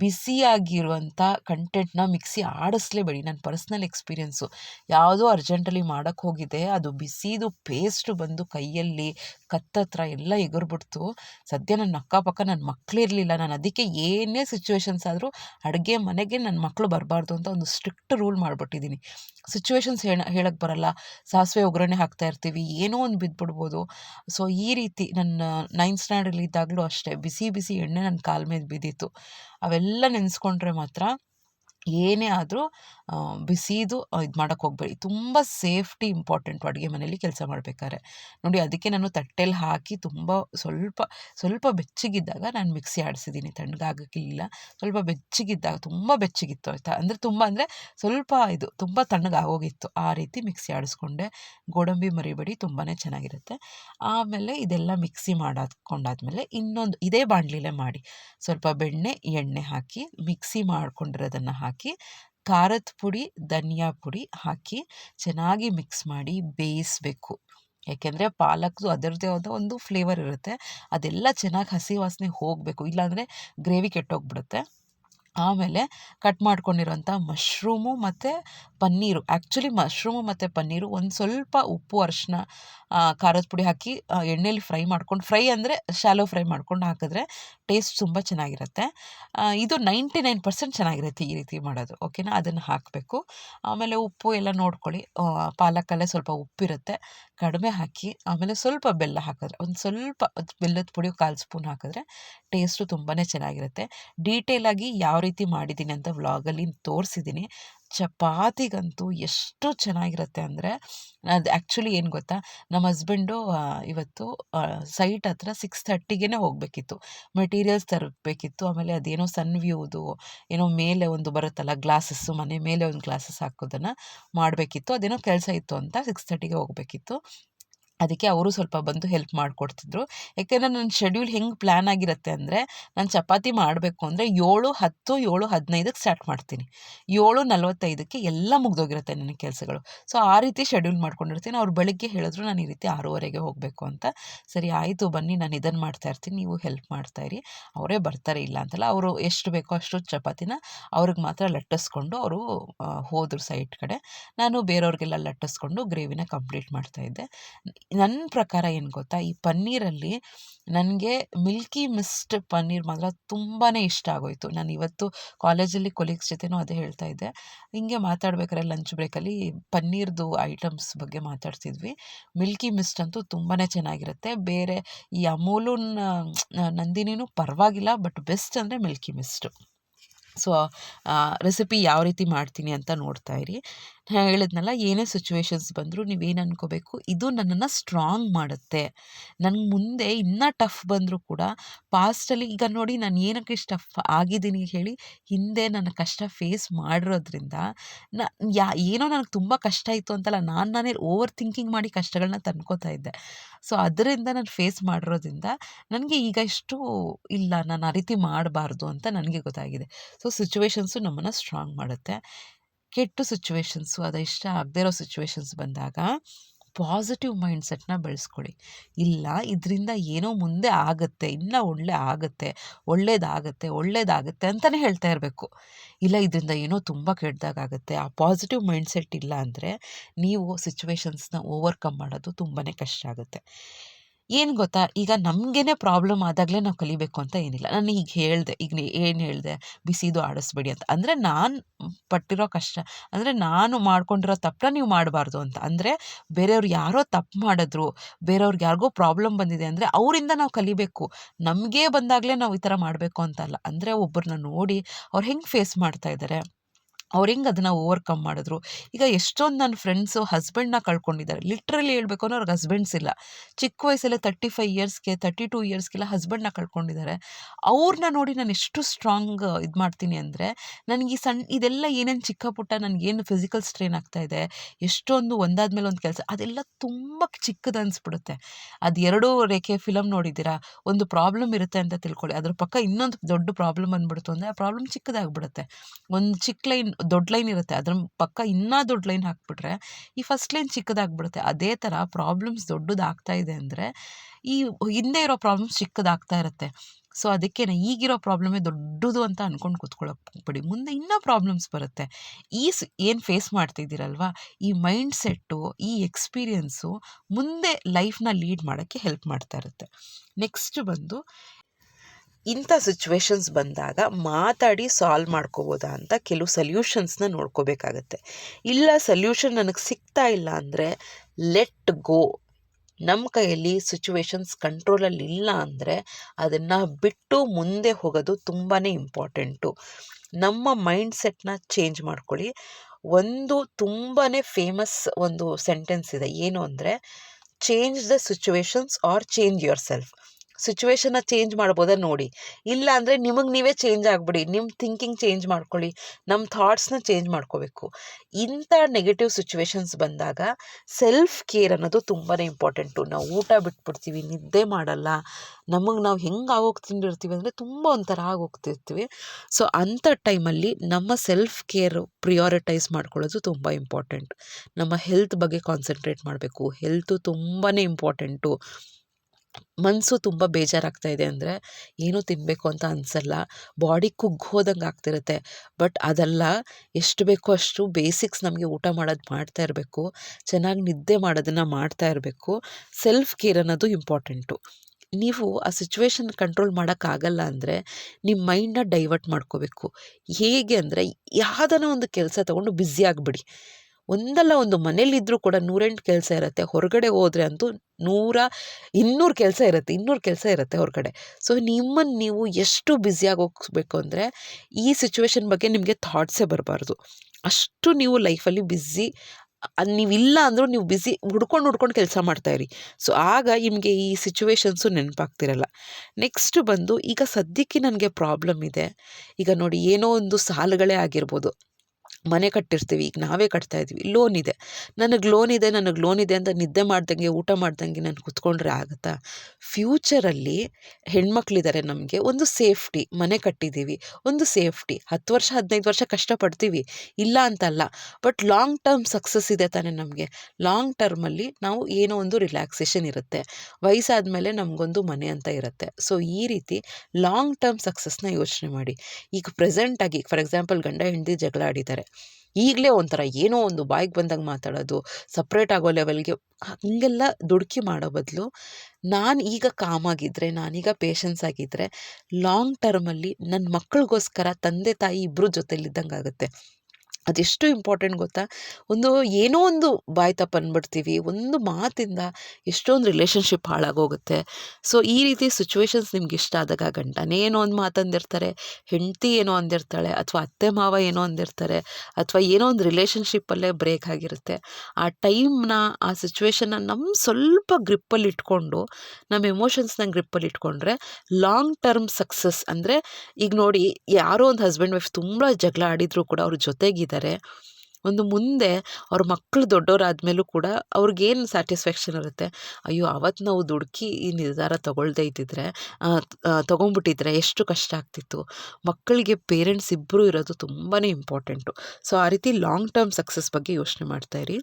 ಬಿಸಿಯಾಗಿರುವಂಥ ಕಂಟೆಂಟ್ನ ಮಿಕ್ಸಿ ಆಡಿಸ್ಲೇಬೇಡಿ. ನನ್ನ ಪರ್ಸ್ನಲ್ ಎಕ್ಸ್ಪೀರಿಯೆನ್ಸು ಯಾವುದೋ ಅರ್ಜೆಂಟಲ್ಲಿ ಮಾಡೋಕ್ಕೆ ಹೋಗಿದ್ದೆ ಅದು ಬಿಸಿದು ಪೇಸ್ಟ್ ಬಂದು ಕೈಯಲ್ಲಿ ಕತ್ತತ್ರ ಎಲ್ಲ ಎಗರ್ಬಿಡ್ತು. ಸದ್ಯ ನನ್ನ ಅಕ್ಕಪಕ್ಕ ನನ್ನ ಮಕ್ಕಳಿರಲಿಲ್ಲ ನಾನು ಅದಕ್ಕೆ ಏನೇ ಸಿಚುವೇಶನ್ಸ್ ಆದರೂ ಅಡುಗೆ ಮನೆಗೆ ನನ್ನ ಮಕ್ಕಳು ಬರಬಾರ್ದು ಅಂತ ಒಂದು ಸ್ಟ್ರಿಕ್ಟ್ ರೂಲ್ ಮಾಡಿಬಿಟ್ಟಿದ್ದೀನಿ. ಸಿಚುವೇಶನ್ಸ್ ಹೇಳ ಹೇಳಕ್ಕೆ ಬರಲ್ಲ. ಸಾಸಿವೆ ಒಗ್ಗರಣೆ ಹಾಕ್ತಾ ಇರ್ತೀವಿ. ಏನೋ ಒಂದು ಬಿದ್ದುಬಿಡ್ಬೋದು ಸೊ ಈ ರೀತಿ ನನ್ನ ನೈನ್ ಸ್ಟ್ಯಾಂಡರ್ಡಲ್ಲಿ ಇದ್ದಾಗಲೂ ಅಷ್ಟೇ. ಬಿಸಿ ಬಿಸಿ ಎಣ್ಣೆ ನನ್ನ ಕಾಲ ಮೇಲೆ ಬಿದ್ದಿತ್ತು. ಅವೆಲ್ಲ ನೆನೆಸ್ಕೊಂಡ್ರೆ ಮಾತ್ರ ಏನೇ ಆದರೂ ಬಿಸಿದು ಇದು ಮಾಡೋಕ್ಕೆ ಹೋಗಬೇಡಿ. ತುಂಬ ಸೇಫ್ಟಿ ಇಂಪಾರ್ಟೆಂಟ್ ಅಡುಗೆ ಮನೇಲಿ ಕೆಲಸ ಮಾಡಬೇಕಾದ್ರೆ. ನೋಡಿ, ಅದಕ್ಕೆ ನಾನು ತಟ್ಟೆಲಿ ಹಾಕಿ ತುಂಬ ಸ್ವಲ್ಪ ಸ್ವಲ್ಪ ಬೆಚ್ಚಗಿದ್ದಾಗ ನಾನು ಮಿಕ್ಸಿ ಆಡಿಸಿದ್ದೀನಿ ತಣ್ಣಗಾಗಕ್ಕಿಲ್ಲ ಸ್ವಲ್ಪ ಬೆಚ್ಚಗಿದ್ದಾಗ ತುಂಬ ಬೆಚ್ಚಗಿತ್ತು, ಆಯಿತಾ? ಅಂದರೆ ತುಂಬ, ಅಂದರೆ ಸ್ವಲ್ಪ ಇದು, ತುಂಬ ತಣ್ಣಗಾಗೋಗಿತ್ತು ಆ ರೀತಿ ಮಿಕ್ಸಿ ಆಡಿಸ್ಕೊಂಡೆ. ಗೋಡಂಬಿ ಮರಿಬೇಡಿ ತುಂಬಾ ಚೆನ್ನಾಗಿರುತ್ತೆ. ಆಮೇಲೆ ಇದೆಲ್ಲ ಮಿಕ್ಸಿ ಮಾಡಾಕೊಂಡಾದ್ಮೇಲೆ ಇನ್ನೊಂದು, ಇದೇ ಬಾಣಲಿಲೇ ಮಾಡಿ. ಸ್ವಲ್ಪ ಬೆಣ್ಣೆ, ಎಣ್ಣೆ ಹಾಕಿ ಮಿಕ್ಸಿ ಮಾಡ್ಕೊಂಡಿರೋದನ್ನು ಹಾಕಿ ಖಾರದ ಪುಡಿ, ಧನಿಯಾ ಪುಡಿ ಹಾಕಿ ಚೆನ್ನಾಗಿ ಮಿಕ್ಸ್ ಮಾಡಿ ಬೇಯಿಸಬೇಕು. ಯಾಕೆಂದರೆ ಪಾಲಕ್ದು ಅದರದೇ ಆದ ಒಂದು ಫ್ಲೇವರ್ ಇರುತ್ತೆ. ಅದೆಲ್ಲ ಚೆನ್ನಾಗಿ ಹಸಿ ವಾಸನೆ ಹೋಗಬೇಕು. ಇಲ್ಲಾಂದರೆ ಗ್ರೇವಿ ಕೆಟ್ಟೋಗ್ಬಿಡುತ್ತೆ. ಆಮೇಲೆ ಕಟ್ ಮಾಡ್ಕೊಂಡಿರೋಂಥ ಮಶ್ರೂಮು ಮತ್ತು ಪನ್ನೀರು. ಆ್ಯಕ್ಚುಲಿ ಮಶ್ರೂಮು ಮತ್ತು ಪನ್ನೀರು ಒಂದು ಸ್ವಲ್ಪ ಉಪ್ಪು ಅರಿಶಿನ ಖಾರದ ಪುಡಿ ಹಾಕಿ ಎಣ್ಣೆಲಿ ಫ್ರೈ ಮಾಡ್ಕೊಂಡು, ಫ್ರೈ ಅಂದರೆ ಶಾಲೋ ಫ್ರೈ ಮಾಡ್ಕೊಂಡು ಹಾಕಿದ್ರೆ ಟೇಸ್ಟ್ ತುಂಬ ಚೆನ್ನಾಗಿರುತ್ತೆ. ಇದು ನೈಂಟಿ ನೈನ್ ಪರ್ಸೆಂಟ್ ಚೆನ್ನಾಗಿರುತ್ತೆ ಈ ರೀತಿ ಮಾಡೋದು. ಓಕೆನಾ ಅದನ್ನು ಹಾಕಬೇಕು. ಆಮೇಲೆ ಉಪ್ಪು ಎಲ್ಲ ನೋಡ್ಕೊಳ್ಳಿ. ಪಾಲಕಲ್ಲೇ ಸ್ವಲ್ಪ ಉಪ್ಪಿರುತ್ತೆ. ಕಡಿಮೆ ಹಾಕಿ, ಆಮೇಲೆ ಸ್ವಲ್ಪ ಬೆಲ್ಲ ಹಾಕಿದ್ರೆ, ಒಂದು ಸ್ವಲ್ಪ ಬೆಲ್ಲದ ಪುಡಿ ಕಾಲು ಸ್ಪೂನ್ ಹಾಕಿದ್ರೆ ಟೇಸ್ಟು ತುಂಬಾ ಚೆನ್ನಾಗಿರುತ್ತೆ. ಡೀಟೇಲಾಗಿ ಯಾವ ರೀತಿ ಮಾಡಿದ್ದೀನಿ ಅಂತ ವ್ಲಾಗಲ್ಲಿ ತೋರಿಸಿದ್ದೀನಿ ಚಪಾತಿಗಂತೂ ಎಷ್ಟು ಚೆನ್ನಾಗಿರುತ್ತೆ ಅಂದರೆ, ಅದು ಆ್ಯಕ್ಚುಲಿ ಏನು ಗೊತ್ತಾ? ನಮ್ಮ ಹಸ್ಬೆಂಡು ಇವತ್ತು ಸೈಟ್ ಹತ್ರ ಸಿಕ್ಸ್ ಥರ್ಟಿಗೆ ಹೋಗಬೇಕಿತ್ತು. ಮೆಟೀರಿಯಲ್ಸ್ ತರಬೇಕಿತ್ತು. ಆಮೇಲೆ ಅದೇನೋ ಸನ್ ವ್ಯೂದು ಏನೋ ಮೇಲೆ ಒಂದು ಬರುತ್ತಲ್ಲ ಗ್ಲಾಸಸ್ಸು ಮನೆ ಮೇಲೆ ಒಂದು ಗ್ಲಾಸಸ್ ಹಾಕೋದನ್ನು ಮಾಡಬೇಕಿತ್ತು. ಅದೇನೋ ಕೆಲಸ ಇತ್ತು ಅಂತ ಸಿಕ್ಸ್ ಥರ್ಟಿಗೆ ಹೋಗಬೇಕಿತ್ತು. ಅದಕ್ಕೆ ಅವರು ಸ್ವಲ್ಪ ಬಂದು ಹೆಲ್ಪ್ ಮಾಡಿಕೊಡ್ತಿದ್ರು. ಯಾಕೆಂದರೆ ನನ್ನ ಶೆಡ್ಯೂಲ್ ಹೆಂಗೆ ಪ್ಲ್ಯಾನ್ ಆಗಿರುತ್ತೆ ಅಂದರೆ, ನಾನು ಚಪಾತಿ ಮಾಡಬೇಕು ಅಂದರೆ ಏಳು ಹತ್ತು, ಏಳು ಹದಿನೈದಕ್ಕೆ ಸ್ಟಾರ್ಟ್ ಮಾಡ್ತೀನಿ. ಏಳು ನಲವತ್ತೈದಕ್ಕೆ ಎಲ್ಲ ಮುಗ್ದೋಗಿರುತ್ತೆ ನನ್ನ ಕೆಲಸಗಳು. ಸೊ ಆ ರೀತಿ ಶೆಡ್ಯೂಲ್ ಮಾಡ್ಕೊಂಡಿರ್ತೀನಿ. ಅವ್ರು ಬೆಳಗ್ಗೆ ಹೇಳಿದ್ರು ನಾನು ಈ ರೀತಿ ಆರೂವರೆಗೆ ಹೋಗಬೇಕು ಅಂತ. ಸರಿ, ಆಯಿತು ಬನ್ನಿ, ನಾನು ಇದನ್ನು ಮಾಡ್ತಾ ಇರ್ತೀನಿ, ನೀವು ಹೆಲ್ಪ್ ಮಾಡ್ತಾಯಿರಿ ಅವರೇ ಬರ್ತಾರೆ ಇಲ್ಲ ಅಂತಲ್ಲ, ಅವರು ಎಷ್ಟು ಬೇಕೋ ಅಷ್ಟು ಚಪಾತಿನ ಅವ್ರಿಗೆ ಮಾತ್ರ ಲಟ್ಟಿಸ್ಕೊಂಡು ಅವರು ಹೋದರು ಸೈಟ್ ಕಡೆ. ನಾನು ಬೇರೆಯವ್ರಿಗೆಲ್ಲ ಲಟ್ಟಿಸ್ಕೊಂಡು ಗ್ರೇವಿನ ಕಂಪ್ಲೀಟ್ ಮಾಡ್ತಾಯಿದ್ದೆ ನನ್ನ ಪ್ರಕಾರ ಏನು ಗೊತ್ತಾ, ಈ ಪನ್ನೀರಲ್ಲಿ ನನಗೆ ಮಿಲ್ಕಿ ಮಿಸ್ಟ್ ಪನ್ನೀರ್ ಮಾತ್ರ ತುಂಬಾ ಇಷ್ಟ ಆಗೋಯಿತು. ನಾನು ಇವತ್ತು ಕಾಲೇಜಲ್ಲಿ ಕೊಲೀಗ್ಸ್ ಜೊತೆನೂ ಅದೇ ಹೇಳ್ತಾ ಇದ್ದೆ. ಹಿಂಗೆ ಮಾತಾಡ್ಬೇಕಾದ್ರೆ ಲಂಚ್ ಬ್ರೇಕಲ್ಲಿ ಪನ್ನೀರ್ದು ಐಟಮ್ಸ್ ಬಗ್ಗೆ ಮಾತಾಡ್ತಿದ್ವಿ. ಮಿಲ್ಕಿ ಮಿಸ್ಟ್ ಅಂತೂ ತುಂಬಾ ಚೆನ್ನಾಗಿರುತ್ತೆ. ಬೇರೆ ಈ ಅಮೂಲು ನಂದಿನಿನೂ ಪರವಾಗಿಲ್ಲ, ಬಟ್ ಬೆಸ್ಟ್ ಅಂದರೆ ಮಿಲ್ಕಿ ಮಿಸ್ಟು. ಸೊ ರೆಸಿಪಿ ಯಾವ ರೀತಿ ಮಾಡ್ತೀನಿ ಅಂತ ನೋಡ್ತಾ ಇರಿ. ಹೇಳಿದ್ನಲ್ಲ, ಏನೇ ಸಿಚುವೇಶನ್ಸ್ ಬಂದರೂ ನೀವೇನು ಅನ್ಕೋಬೇಕು? ಇದು ನನ್ನನ್ನು ಸ್ಟ್ರಾಂಗ್ ಮಾಡುತ್ತೆ. ನನಗೆ ಮುಂದೆ ಇನ್ನೂ ಟಫ್ ಬಂದರೂ ಕೂಡ ಪಾಸ್ಟಲ್ಲಿ ಈಗ ನೋಡಿ ನಾನು ಏನಕ್ಕೆ ಇಷ್ಟು ಟಫ್ ಆಗಿದ್ದೀನಿ ಹೇಳಿ ಹಿಂದೆ ನನ್ನ ಕಷ್ಟ ಫೇಸ್ ಮಾಡಿರೋದ್ರಿಂದ ನ, ಯಾ, ಏನೋ ನನಗೆ ತುಂಬ ಕಷ್ಟ ಇತ್ತು ಅಂತಲ್ಲ ನಾನು ನಾನೇ ಓವರ್ ಥಿಂಕಿಂಗ್ ಮಾಡಿ ಕಷ್ಟಗಳನ್ನ ತಂದ್ಕೋತಾ ಇದ್ದೆ. ಸೊ ಅದರಿಂದ ನಾನು ಫೇಸ್ ಮಾಡಿರೋದ್ರಿಂದ ನನಗೆ ಈಗ ಇಷ್ಟು ಇಲ್ಲ, ನಾನು ಆ ರೀತಿ ಮಾಡಬಾರ್ದು ಅಂತ ನನಗೆ ಗೊತ್ತಾಗಿದೆ. ಸೊ ಸಿಚುವೇಶನ್ಸು ನಮ್ಮನ್ನು ಸ್ಟ್ರಾಂಗ್ ಮಾಡುತ್ತೆ. ಕೆಟ್ಟು ಸಿಚುವೇಶನ್ಸು ಅದು ಇಷ್ಟ ಆಗದೇ ಇರೋ ಸಿಚುವೇಶನ್ಸ್ ಬಂದಾಗ ಪಾಸಿಟಿವ್ ಮೈಂಡ್ಸೆಟ್ನ ಬೆಳೆಸ್ಕೊಳ್ಳಿ. ಇಲ್ಲ, ಇದರಿಂದ ಏನೋ ಮುಂದೆ ಆಗುತ್ತೆ, ಇನ್ನೂ ಒಳ್ಳೆ ಆಗುತ್ತೆ, ಒಳ್ಳೇದಾಗುತ್ತೆ ಒಳ್ಳೇದಾಗುತ್ತೆ ಅಂತಲೇ ಹೇಳ್ತಾ ಇರಬೇಕು. ಇಲ್ಲ, ಇದರಿಂದ ಏನೋ ತುಂಬ ಕೆಟ್ಟದಾಗುತ್ತೆ, ಆ ಪಾಸಿಟಿವ್ ಮೈಂಡ್ಸೆಟ್ ಇಲ್ಲ ಅಂದರೆ ನೀವು ಸಿಚುವೇಶನ್ಸ್ನ ಓವರ್ಕಮ್ ಮಾಡೋದು ತುಂಬಾ ಕಷ್ಟ ಆಗುತ್ತೆ. ಏನು ಗೊತ್ತಾ? ಈಗ ನಮಗೇನೆ ಪ್ರಾಬ್ಲಮ್ ಆದಾಗಲೇ ನಾವು ಕಲಿಬೇಕು ಅಂತ ಏನಿಲ್ಲ. ನಾನು ಈಗ ಹೇಳಿದೆ, ಈಗ ಏನು ಹೇಳಿದೆ? ಬಿಸಿದು ಆಡಿಸ್ಬೇಡಿ ಅಂತ. ಅಂದರೆ ನಾನು ಪಟ್ಟಿರೋ ಕಷ್ಟ. ಅಂದರೆ ನಾನು ಮಾಡ್ಕೊಂಡಿರೋ ತಪ್ಪನ್ನ ನೀವು ಮಾಡಬಾರ್ದು ಅಂತ. ಅಂದರೆ ಬೇರೆಯವ್ರು ಯಾರೋ ತಪ್ಪು ಮಾಡಿದ್ರು, ಬೇರೆಯವ್ರಿಗೆ ಯಾರಿಗೋ ಪ್ರಾಬ್ಲಮ್ ಬಂದಿದೆ ಅಂದರೆ ಅವರಿಂದ ನಾವು ಕಲಿಬೇಕು. ನಮಗೇ ಬಂದಾಗಲೇ ನಾವು ಈ ಥರ ಮಾಡಬೇಕು ಅಂತಲ್ಲ ಅಂದರೆ ಒಬ್ಬರನ್ನ ನೋಡಿ ಅವ್ರು ಹೆಂಗೆ ಫೇಸ್ ಮಾಡ್ತಾ ಇದ್ದಾರೆ ಅವ್ರು ಹೆಂಗೆ ಅದನ್ನು ಓವರ್ಕಮ್ ಮಾಡಿದ್ರು? ಈಗ ಎಷ್ಟೊಂದು ನನ್ನ ಫ್ರೆಂಡ್ಸು ಹಸ್ಬೆಂಡ್ನ ಕಳ್ಕೊಂಡಿದ್ದಾರೆ. ಲಿಟ್ರಲಿ ಹೇಳಬೇಕು ಅಂದ್ರೆ ಅವ್ರಿಗೆ ಹಸ್ಬೆಂಡ್ಸ್ ಇಲ್ಲ. ಚಿಕ್ಕ ವಯಸ್ಸಲ್ಲೇ ತರ್ಟಿ ಫೈವ್ ಇಯರ್ಸ್ಗೆ ತರ್ಟಿ ಟೂ ಇಯರ್ಸ್ಗೆಲ್ಲ ಹಸ್ಬೆಂಡ್ನ ಕಳ್ಕೊಂಡಿದ್ದಾರೆ. ಅವ್ರನ್ನ ನೋಡಿ ನಾನು ಎಷ್ಟು ಸ್ಟ್ರಾಂಗ್ ಇದು ಮಾಡ್ತೀನಿ ಅಂದರೆ, ನನಗೆ ಈ ಸಣ್ಣ ಇದೆಲ್ಲ ಏನೇನು ಚಿಕ್ಕ ಪುಟ್ಟ ನನಗೇನು ಫಿಸಿಕಲ್ ಸ್ಟ್ರೈನ್ ಆಗ್ತಾ ಇದೆ, ಎಷ್ಟೊಂದು ಒಂದಾದ್ಮೇಲೆ ಒಂದು ಕೆಲಸ, ಅದೆಲ್ಲ ತುಂಬ ಚಿಕ್ಕದು ಅನಿಸ್ಬಿಡುತ್ತೆ. ಅದು ಎರಡೂ ರೇಖೆ ಫಿಲಮ್ ನೋಡಿದ್ದೀರಾ? ಒಂದು ಪ್ರಾಬ್ಲಮ್ ಇರುತ್ತೆ ಅಂತ ತಿಳ್ಕೊಳ್ಳಿ. ಅದ್ರ ಪಕ್ಕ ಇನ್ನೊಂದು ದೊಡ್ಡ ಪ್ರಾಬ್ಲಮ್ ಅಂದ್ಬಿಡ್ತು ಅಂದರೆ ಆ ಪ್ರಾಬ್ಲಮ್ ಚಿಕ್ಕದಾಗ್ಬಿಡುತ್ತೆ. ಒಂದು ಚಿಕ್ಕ ಲೈನ್ ದೊಡ್ಡ ಲೈನ್ ಇರುತ್ತೆ. ಅದ್ರ ಪಕ್ಕ ಇನ್ನೂ ದೊಡ್ಡ ಲೈನ್ ಹಾಕ್ಬಿಟ್ರೆ ಈ ಫಸ್ಟ್ ಲೈನ್ ಚಿಕ್ಕದಾಗ್ಬಿಡುತ್ತೆ. ಅದೇ ಥರ ಪ್ರಾಬ್ಲಮ್ಸ್ ದೊಡ್ಡದಾಗ್ತಾ ಇದೆ ಅಂದರೆ ಈ ಹಿಂದೆ ಇರೋ ಪ್ರಾಬ್ಲಮ್ಸ್ ಚಿಕ್ಕದಾಗ್ತಾ ಇರುತ್ತೆ. ಸೊ ಅದಕ್ಕೆ ಈಗಿರೋ ಪ್ರಾಬ್ಲಮೇ ದೊಡ್ಡದು ಅಂತ ಅಂದ್ಕೊಂಡು ಕೂತ್ಕೊಳ್ಳೋಕೆ ಬಿಡಿ. ಮುಂದೆ ಇನ್ನೂ ಪ್ರಾಬ್ಲಮ್ಸ್ ಬರುತ್ತೆ. ಈ ಏನು ಫೇಸ್ ಮಾಡ್ತಿದ್ದೀರಲ್ವ? ಈ ಮೈಂಡ್ ಸೆಟ್ಟು ಈ ಎಕ್ಸ್ಪೀರಿಯನ್ಸು ಮುಂದೆ ಲೈಫ್ನ ಲೀಡ್ ಮಾಡೋಕ್ಕೆ ಹೆಲ್ಪ್ ಮಾಡ್ತಾ ಇರುತ್ತೆ. ನೆಕ್ಸ್ಟ್ ಬಂದು ಇಂಥ ಸಿಚುವೇಶನ್ಸ್ ಬಂದಾಗ ಮಾತಾಡಿ ಸಾಲ್ವ್ ಮಾಡ್ಕೋಬೋದಾ ಅಂತ ಕೆಲವು ಸಲ್ಯೂಷನ್ಸ್ನ ನೋಡ್ಕೋಬೇಕಾಗತ್ತೆ. ಇಲ್ಲ ಸಲ್ಯೂಷನ್ ನನಗೆ ಸಿಗ್ತಾ ಇಲ್ಲ ಅಂದರೆ ಲೆಟ್ ಗೋ ನಮ್ಮ ಕೈಯಲ್ಲಿ ಸಿಚುವೇಶನ್ಸ್ ಕಂಟ್ರೋಲಲ್ಲಿ ಇಲ್ಲ ಅಂದರೆ ಅದನ್ನು ಬಿಟ್ಟು ಮುಂದೆ ಹೋಗೋದು ತುಂಬಾ ಇಂಪಾರ್ಟೆಂಟು ನಮ್ಮ ಮೈಂಡ್ ಸೆಟ್ನ ಚೇಂಜ್ ಮಾಡ್ಕೊಳ್ಳಿ. ಒಂದು ತುಂಬಾ ಫೇಮಸ್ ಒಂದು ಸೆಂಟೆನ್ಸ್ ಇದೆ. ಏನು ಅಂದರೆ change the situations or change yourself ಸಿಚುವೇಶನ್ನ change ಮಾಡ್ಬೋದಾ ನೋಡಿ. ಇಲ್ಲ ಅಂದರೆ ನಿಮಗೆ ನೀವೇ ಚೇಂಜ್ ಆಗಿಬಿಡಿ. ನಿಮ್ಮ ಥಿಂಕಿಂಗ್ ಚೇಂಜ್ ಮಾಡ್ಕೊಳ್ಳಿ. ನಮ್ಮ ಥಾಟ್ಸ್ನ ಚೇಂಜ್ ಮಾಡ್ಕೋಬೇಕು. ಇಂಥ ನೆಗೆಟಿವ್ ಸಿಚುವೇಶನ್ಸ್ ಬಂದಾಗ ಸೆಲ್ಫ್ ಕೇರ್ ಅನ್ನೋದು ತುಂಬಾ ಇಂಪಾರ್ಟೆಂಟು ನಾವು ಊಟ ಬಿಟ್ಬಿಡ್ತೀವಿ, ನಿದ್ದೆ ಮಾಡಲ್ಲ. ನಮಗೆ ನಾವು ಹೆಂಗೆ ಆಗೋಗ್ತಿರ್ತೀವಿ ಅಂದರೆ ತುಂಬ ಒಂಥರ ಆಗೋಗ್ತಿರ್ತೀವಿ. ಸೊ ಅಂಥ ಟೈಮಲ್ಲಿ ನಮ್ಮ ಸೆಲ್ಫ್ ಕೇರ್ ಪ್ರಿಯಾರಿಟೈಸ್ ಮಾಡ್ಕೊಳ್ಳೋದು ತುಂಬ ಇಂಪಾರ್ಟೆಂಟ್ ನಮ್ಮ ಹೆಲ್ತ್ ಬಗ್ಗೆ ಕಾನ್ಸಂಟ್ರೇಟ್ ಮಾಡಬೇಕು. ಹೆಲ್ತು ತುಂಬಾ ಇಂಪಾರ್ಟೆಂಟು ಮನಸ್ಸು ತುಂಬ ಬೇಜಾರಾಗ್ತಾ ಇದೆ ಅಂದರೆ, ಏನೂ ತಿನ್ನಬೇಕು ಅಂತ ಅನಿಸಲ್ಲ. ಬಾಡಿ ಕುಗ್ಗೋದಂಗೆ ಆಗ್ತಿರುತ್ತೆ. ಬಟ್ ಅದಲ್ಲ, ಎಷ್ಟು ಬೇಕೋ ಅಷ್ಟು ಬೇಸಿಕ್ಸ್ ನಮಗೆ ಊಟ ಮಾಡೋದು ಮಾಡ್ತಾ ಇರಬೇಕು. ಚೆನ್ನಾಗಿ ನಿದ್ದೆ ಮಾಡೋದನ್ನು ಮಾಡ್ತಾ ಇರಬೇಕು. ಸೆಲ್ಫ್ ಕೇರ್ ಅನ್ನೋದು ಇಂಪಾರ್ಟೆಂಟು. ನೀವು ಆ ಸಿಚುವೇಶನ್ ಕಂಟ್ರೋಲ್ ಮಾಡೋಕ್ಕಾಗಲ್ಲ ಅಂದರೆ, ನಿಮ್ಮ ಮೈಂಡನ್ನ ಡೈವರ್ಟ್ ಮಾಡ್ಕೋಬೇಕು. ಹೇಗೆ ಅಂದರೆ ಯಾವುದನ್ನ ಒಂದು ಕೆಲಸ ತೊಗೊಂಡು ಬ್ಯುಸಿ ಆಗಿಬಿಡಿ. ಒಂದಲ್ಲ ಒಂದು ಮನೇಲಿದ್ದರೂ ಕೂಡ ನೂರೆಂಟು ಕೆಲಸ ಇರುತ್ತೆ. ಹೊರಗಡೆ ಹೋದರೆ ಅಂತೂ ನೂರ ಇನ್ನೂರು ಕೆಲಸ ಇರುತ್ತೆ, ಇನ್ನೂರು ಕೆಲಸ ಇರುತ್ತೆ ಹೊರಗಡೆ ಸೊ ನಿಮ್ಮನ್ನು ನೀವು ಎಷ್ಟು ಬ್ಯುಸಿಯಾಗಿ ಹೋಗಿಸ್ಬೇಕು ಅಂದರೆ ಈ ಸಿಚುವೇಶನ್ ಬಗ್ಗೆ ನಿಮಗೆ ಥಾಟ್ಸೇ ಬರಬಾರ್ದು. ಅಷ್ಟು ನೀವು ಲೈಫಲ್ಲಿ ಬ್ಯುಸಿ ನೀವಿಲ್ಲ ಅಂದರೂ ನೀವು ಬ್ಯುಸಿ ಹುಡ್ಕೊಂಡು ಹುಡ್ಕೊಂಡು ಕೆಲಸ ಮಾಡ್ತಾಯಿರಿ ಸೊ, ಆಗ ನಿಮಗೆ ಈ ಸಿಚುವೇಶನ್ಸು ನೆನಪಾಗ್ತಿರಲ್ಲ. ನೆಕ್ಸ್ಟ್ ಬಂದು ಈಗ ಸದ್ಯಕ್ಕೆ ನನಗೆ ಪ್ರಾಬ್ಲಮ್ ಇದೆ. ಈಗ ನೋಡಿ ಏನೋ ಒಂದು ಸಾಲುಗಳೇ ಆಗಿರ್ಬೋದು. ಮನೆ ಕಟ್ಟಿರ್ತೀವಿ, ಈಗ ನಾವೇ ಕಟ್ತಾ ಇದ್ವಿ ಲೋನ್ ಇದೆ. ನನಗೆ ಲೋನ್ ಇದೆ, ನನಗೆ ಲೋನ್ ಇದೆ ಅಂತ ನಿದ್ದೆ ಮಾಡ್ದಂಗೆ, ಊಟ ಮಾಡ್ದಂಗೆ ನಾನು ಕುತ್ಕೊಂಡ್ರೆ ಆಗುತ್ತಾ? ಫ್ಯೂಚರಲ್ಲಿ ಹೆಣ್ಮಕ್ಳಿದ್ದಾರೆ ನಮಗೆ ಒಂದು ಸೇಫ್ಟಿ ಮನೆ ಕಟ್ಟಿದ್ದೀವಿ, ಒಂದು ಸೇಫ್ಟಿ ಹತ್ತು ವರ್ಷ, ಹದಿನೈದು ವರ್ಷ ಕಷ್ಟಪಡ್ತೀವಿ, ಇಲ್ಲ ಅಂತಲ್ಲ. ಬಟ್ ಲಾಂಗ್ ಟರ್ಮ್ ಸಕ್ಸಸ್ ಇದೆ ತಾನೇ ನಮಗೆ. ಲಾಂಗ್ ಟರ್ಮಲ್ಲಿ ನಾವು ಏನೋ ಒಂದು ರಿಲ್ಯಾಕ್ಸೇಷನ್ ಇರುತ್ತೆ. ವಯಸ್ಸಾದ ಮೇಲೆ ನಮಗೊಂದು ಮನೆ ಅಂತ ಇರುತ್ತೆ. ಸೊ ಈ ರೀತಿ ಲಾಂಗ್ ಟರ್ಮ್ ಸಕ್ಸಸ್ನ ಯೋಚನೆ ಮಾಡಿ. ಈಗ ಪ್ರೆಸೆಂಟಾಗಿ ಫಾರ್ ಎಕ್ಸಾಂಪಲ್ ಗಂಡ ಹೆಂಡತಿ ಜಗಳ ಆಡಿದ್ದಾರೆ. ಈಗಲೇ ಒಂಥರ ಏನೋ ಒಂದು ಬಾಯಿಗೆ ಬಂದಂಗೆ ಮಾತಾಡೋದು ಸಪ್ರೇಟ್ ಆಗೋ ಲೆವೆಲ್ಗೆ ಹೀಗೆಲ್ಲ ದುಡುಕಿ ಮಾಡೋ ಬದಲು ನಾನು ಈಗ ಕಾಮಾಗಿದ್ದರೆ ನಾನೀಗ ಪೇಷನ್ಸ್ ಆಗಿದ್ದರೆ ಲಾಂಗ್ ಟರ್ಮಲ್ಲಿ ನನ್ನ ಮಕ್ಕಳಿಗೋಸ್ಕರ ತಂದೆ ತಾಯಿ ಇಬ್ಬರು ಜೊತೆಲಿದ್ದಂಗೆ ಆಗುತ್ತೆ ಅದೆಷ್ಟು ಇಂಪಾರ್ಟೆಂಟ್ ಗೊತ್ತಾ? ಒಂದು ಏನೋ ಒಂದು ಬಾಯಿ ತಪ್ಪು ಒಂದು ಮಾತಿಂದ ಎಷ್ಟೊಂದು ರಿಲೇಷನ್ಶಿಪ್ ಹಾಳಾಗೋಗುತ್ತೆ. ಸೊ, ಈ ರೀತಿ ಸಿಚುವೇಶನ್ಸ್ ನಿಮ್ಗೆ ಇಷ್ಟ ಆದಾಗ ಗಂಡನೇ ಏನೋ ಒಂದು ಮಾತಂದಿರ್ತಾರೆ ಹೆಂಡತಿ ಏನೋ ಅಂದಿರ್ತಾಳೆ, ಅಥವಾ ಅತ್ತೆ ಮಾವ ಏನೋ ಅಂದಿರ್ತಾರೆ, ಅಥವಾ ಏನೋ ಒಂದು ರಿಲೇಷನ್ಶಿಪ್ಪಲ್ಲೇ ಬ್ರೇಕ್ ಆಗಿರುತ್ತೆ. ಆ ಟೈಮ್ನ, ಆ ಸಿಚುವೇಶನ್ನ ನಮ್ಮ ಸ್ವಲ್ಪ ಗ್ರಿಪ್ಪಲ್ಲಿ ಇಟ್ಕೊಂಡು ನಮ್ಮ ಎಮೋಷನ್ಸ್ನ ಗ್ರಿಪ್ಪಲ್ಲಿ ಇಟ್ಕೊಂಡ್ರೆ ಲಾಂಗ್ ಟರ್ಮ್ ಸಕ್ಸಸ್ ಅಂದರೆ, ಈಗ ನೋಡಿ ಯಾರೋ ಒಂದು ಹಸ್ಬೆಂಡ್ ವೈಫ್ ತುಂಬ ಜಗಳ ಆಡಿದರೂ ಕೂಡ ಅವ್ರ ಜೊತೆಗಿದ್ದಾರೆ ಒಂದು ಮುಂದೆ ಅವ್ರ ಮಕ್ಕಳು ದೊಡ್ಡವರಾದ್ಮೇಲೂ ಕೂಡ ಅವ್ರಿಗೇನು ಸ್ಯಾಟಿಸ್ಫ್ಯಾಕ್ಷನ್ ಇರುತ್ತೆ, ಅಯ್ಯೋ, ಅವತ್ತು ನಾವು ದುಡುಕಿ ಈ ನಿರ್ಧಾರ ತೊಗೊಳ್ದೇ ಇದ್ದಿದ್ರೆ ತೊಗೊಂಬಿಟ್ಟಿದ್ರೆ ಎಷ್ಟು ಕಷ್ಟ ಆಗ್ತಿತ್ತು. ಮಕ್ಕಳಿಗೆ ಪೇರೆಂಟ್ಸ್ ಇಬ್ಬರು ಇರೋದು ತುಂಬಾ ಇಂಪಾರ್ಟೆಂಟು. ಸೊ, ಆ ರೀತಿ ಲಾಂಗ್ ಟರ್ಮ್ ಸಕ್ಸಸ್ ಬಗ್ಗೆ ಯೋಚನೆ ಮಾಡ್ತಾಯಿರಿ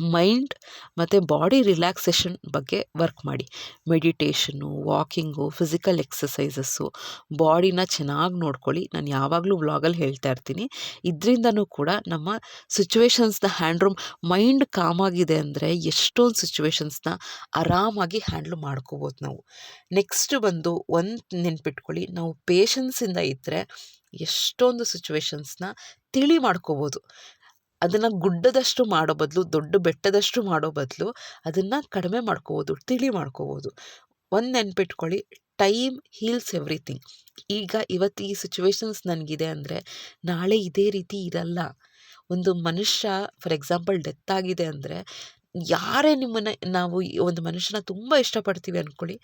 ಮೈಂಡ್ ಮತ್ತು ಬಾಡಿ ರಿಲ್ಯಾಕ್ಸೇಷನ್ ಬಗ್ಗೆ ವರ್ಕ್ ಮಾಡಿ. ಮೆಡಿಟೇಷನ್ನು, ವಾಕಿಂಗು, ಫಿಸಿಕಲ್ ಎಕ್ಸಸೈಸಸ್ಸು ಬಾಡಿನ ಚೆನ್ನಾಗಿ ನೋಡ್ಕೊಳ್ಳಿ. ನಾನು ಯಾವಾಗಲೂ ವ್ಲಾಗಲ್ಲಿ ಹೇಳ್ತಾ ಇರ್ತೀನಿ. ಇದರಿಂದನೂ ಕೂಡ ನಮ್ಮ ಸಿಚುವೇಶನ್ಸ್ನ ಹ್ಯಾಂಡ್ರೂಮ್, ಮೈಂಡ್ ಕಾಮ್ ಆಗಿದೆ ಅಂದರೆ ಎಷ್ಟೊಂದು ಸಿಚುವೇಶನ್ಸ್ನ ಆರಾಮಾಗಿ ಹ್ಯಾಂಡ್ಲ್ ಮಾಡ್ಕೋಬೋದು ನಾವು. ನೆಕ್ಸ್ಟ್ ಬಂದು ಒಂದು ನೆನ್ಪಿಟ್ಕೊಳ್ಳಿ. ನಾವು ಪೇಷನ್ಸಿಂದ ಇದ್ದರೆ ಎಷ್ಟೊಂದು ಸಿಚುವೇಶನ್ಸ್ನ ತಿಳಿ ಮಾಡ್ಕೋಬೋದು. ಅದನ್ನು ಗುಡ್ಡದಷ್ಟು ಮಾಡೋ ಬದಲು, ದೊಡ್ಡ ಬೆಟ್ಟದಷ್ಟು ಮಾಡೋ ಬದಲು ಅದನ್ನು ಕಡಿಮೆ ಮಾಡ್ಕೋಬೋದು, ತಿಳಿ ಮಾಡ್ಕೋಬೋದು. ಒಂದು ನೆನ್ಪಿಟ್ಕೊಳ್ಳಿ, ಟೈಮ್ ಹೀಲ್ಸ್ ಎವ್ರಿಥಿಂಗ್. ಈಗ ಇವತ್ತು ಈ ಸಿಚುವೇಶನ್ಸ್ ನನಗಿದೆ ಅಂದರೆ ನಾಳೆ ಇದೇ ರೀತಿ ಇರಲ್ಲ. ಒಂದು ಮನುಷ್ಯ, ಫಾರ್ ಎಕ್ಸಾಂಪಲ್ ಡೆತ್ ಆಗಿದೆ ಅಂದರೆ ಯಾರೇ ನಿಮ್ಮನ್ನು, ನಾವು ಒಂದು ಮನುಷ್ಯನ ತುಂಬ ಇಷ್ಟಪಡ್ತೀವಿ ಅಂದ್ಕೊಳ್ಳಿ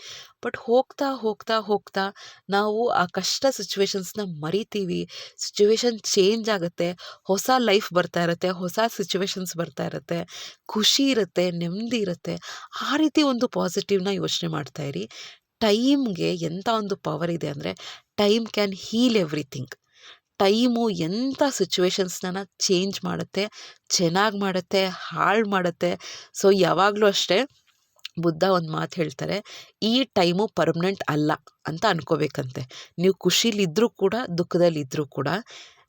ಬಟ್ ಹೋಗ್ತಾ ಹೋಗ್ತಾ ಹೋಗ್ತಾ ನಾವು ಆ ಕಷ್ಟ ಸಿಚುವೇಶನ್ಸ್ನ ಮರಿತೀವಿ. ಸಿಚುವೇಶನ್ ಚೇಂಜ್ ಆಗುತ್ತೆ. ಹೊಸ ಲೈಫ್ ಬರ್ತಾ ಇರುತ್ತೆ. ಹೊಸ ಸಿಚುವೇಶನ್ಸ್ ಬರ್ತಾ ಇರುತ್ತೆ. ಖುಷಿ ಇರುತ್ತೆ, ನೆಮ್ಮದಿ ಇರುತ್ತೆ. ಆ ರೀತಿ ಒಂದು ಪಾಸಿಟಿವ್ನ ಯೋಚನೆ ಮಾಡ್ತಾ ಇರಿ. ಟೈಮ್ಗೆ ಎಂಥ ಒಂದು ಪವರ್ ಇದೆ ಅಂದರೆ, time can heal everything. Time ಎಂಥ ಸಿಚುವೇಶನ್ಸ್ನ ಚೇಂಜ್ ಮಾಡುತ್ತೆ, ಚೆನ್ನಾಗಿ ಮಾಡುತ್ತೆ, ಹಾಳು ಮಾಡುತ್ತೆ. ಸೊ, ಯಾವಾಗಲೂ ಅಷ್ಟೇ ಬುದ್ಧ ಒಂದು ಮಾತು ಹೇಳ್ತಾರೆ, ಈ ಟೈಮು ಪರ್ಮನೆಂಟ್ ಅಲ್ಲ ಅಂತ ಅನ್ಕೋಬೇಕಂತೆ. ನೀವು ಖುಷಿಲಿದ್ದರೂ ಕೂಡ ದುಃಖದಲ್ಲಿದ್ದರೂ ಕೂಡ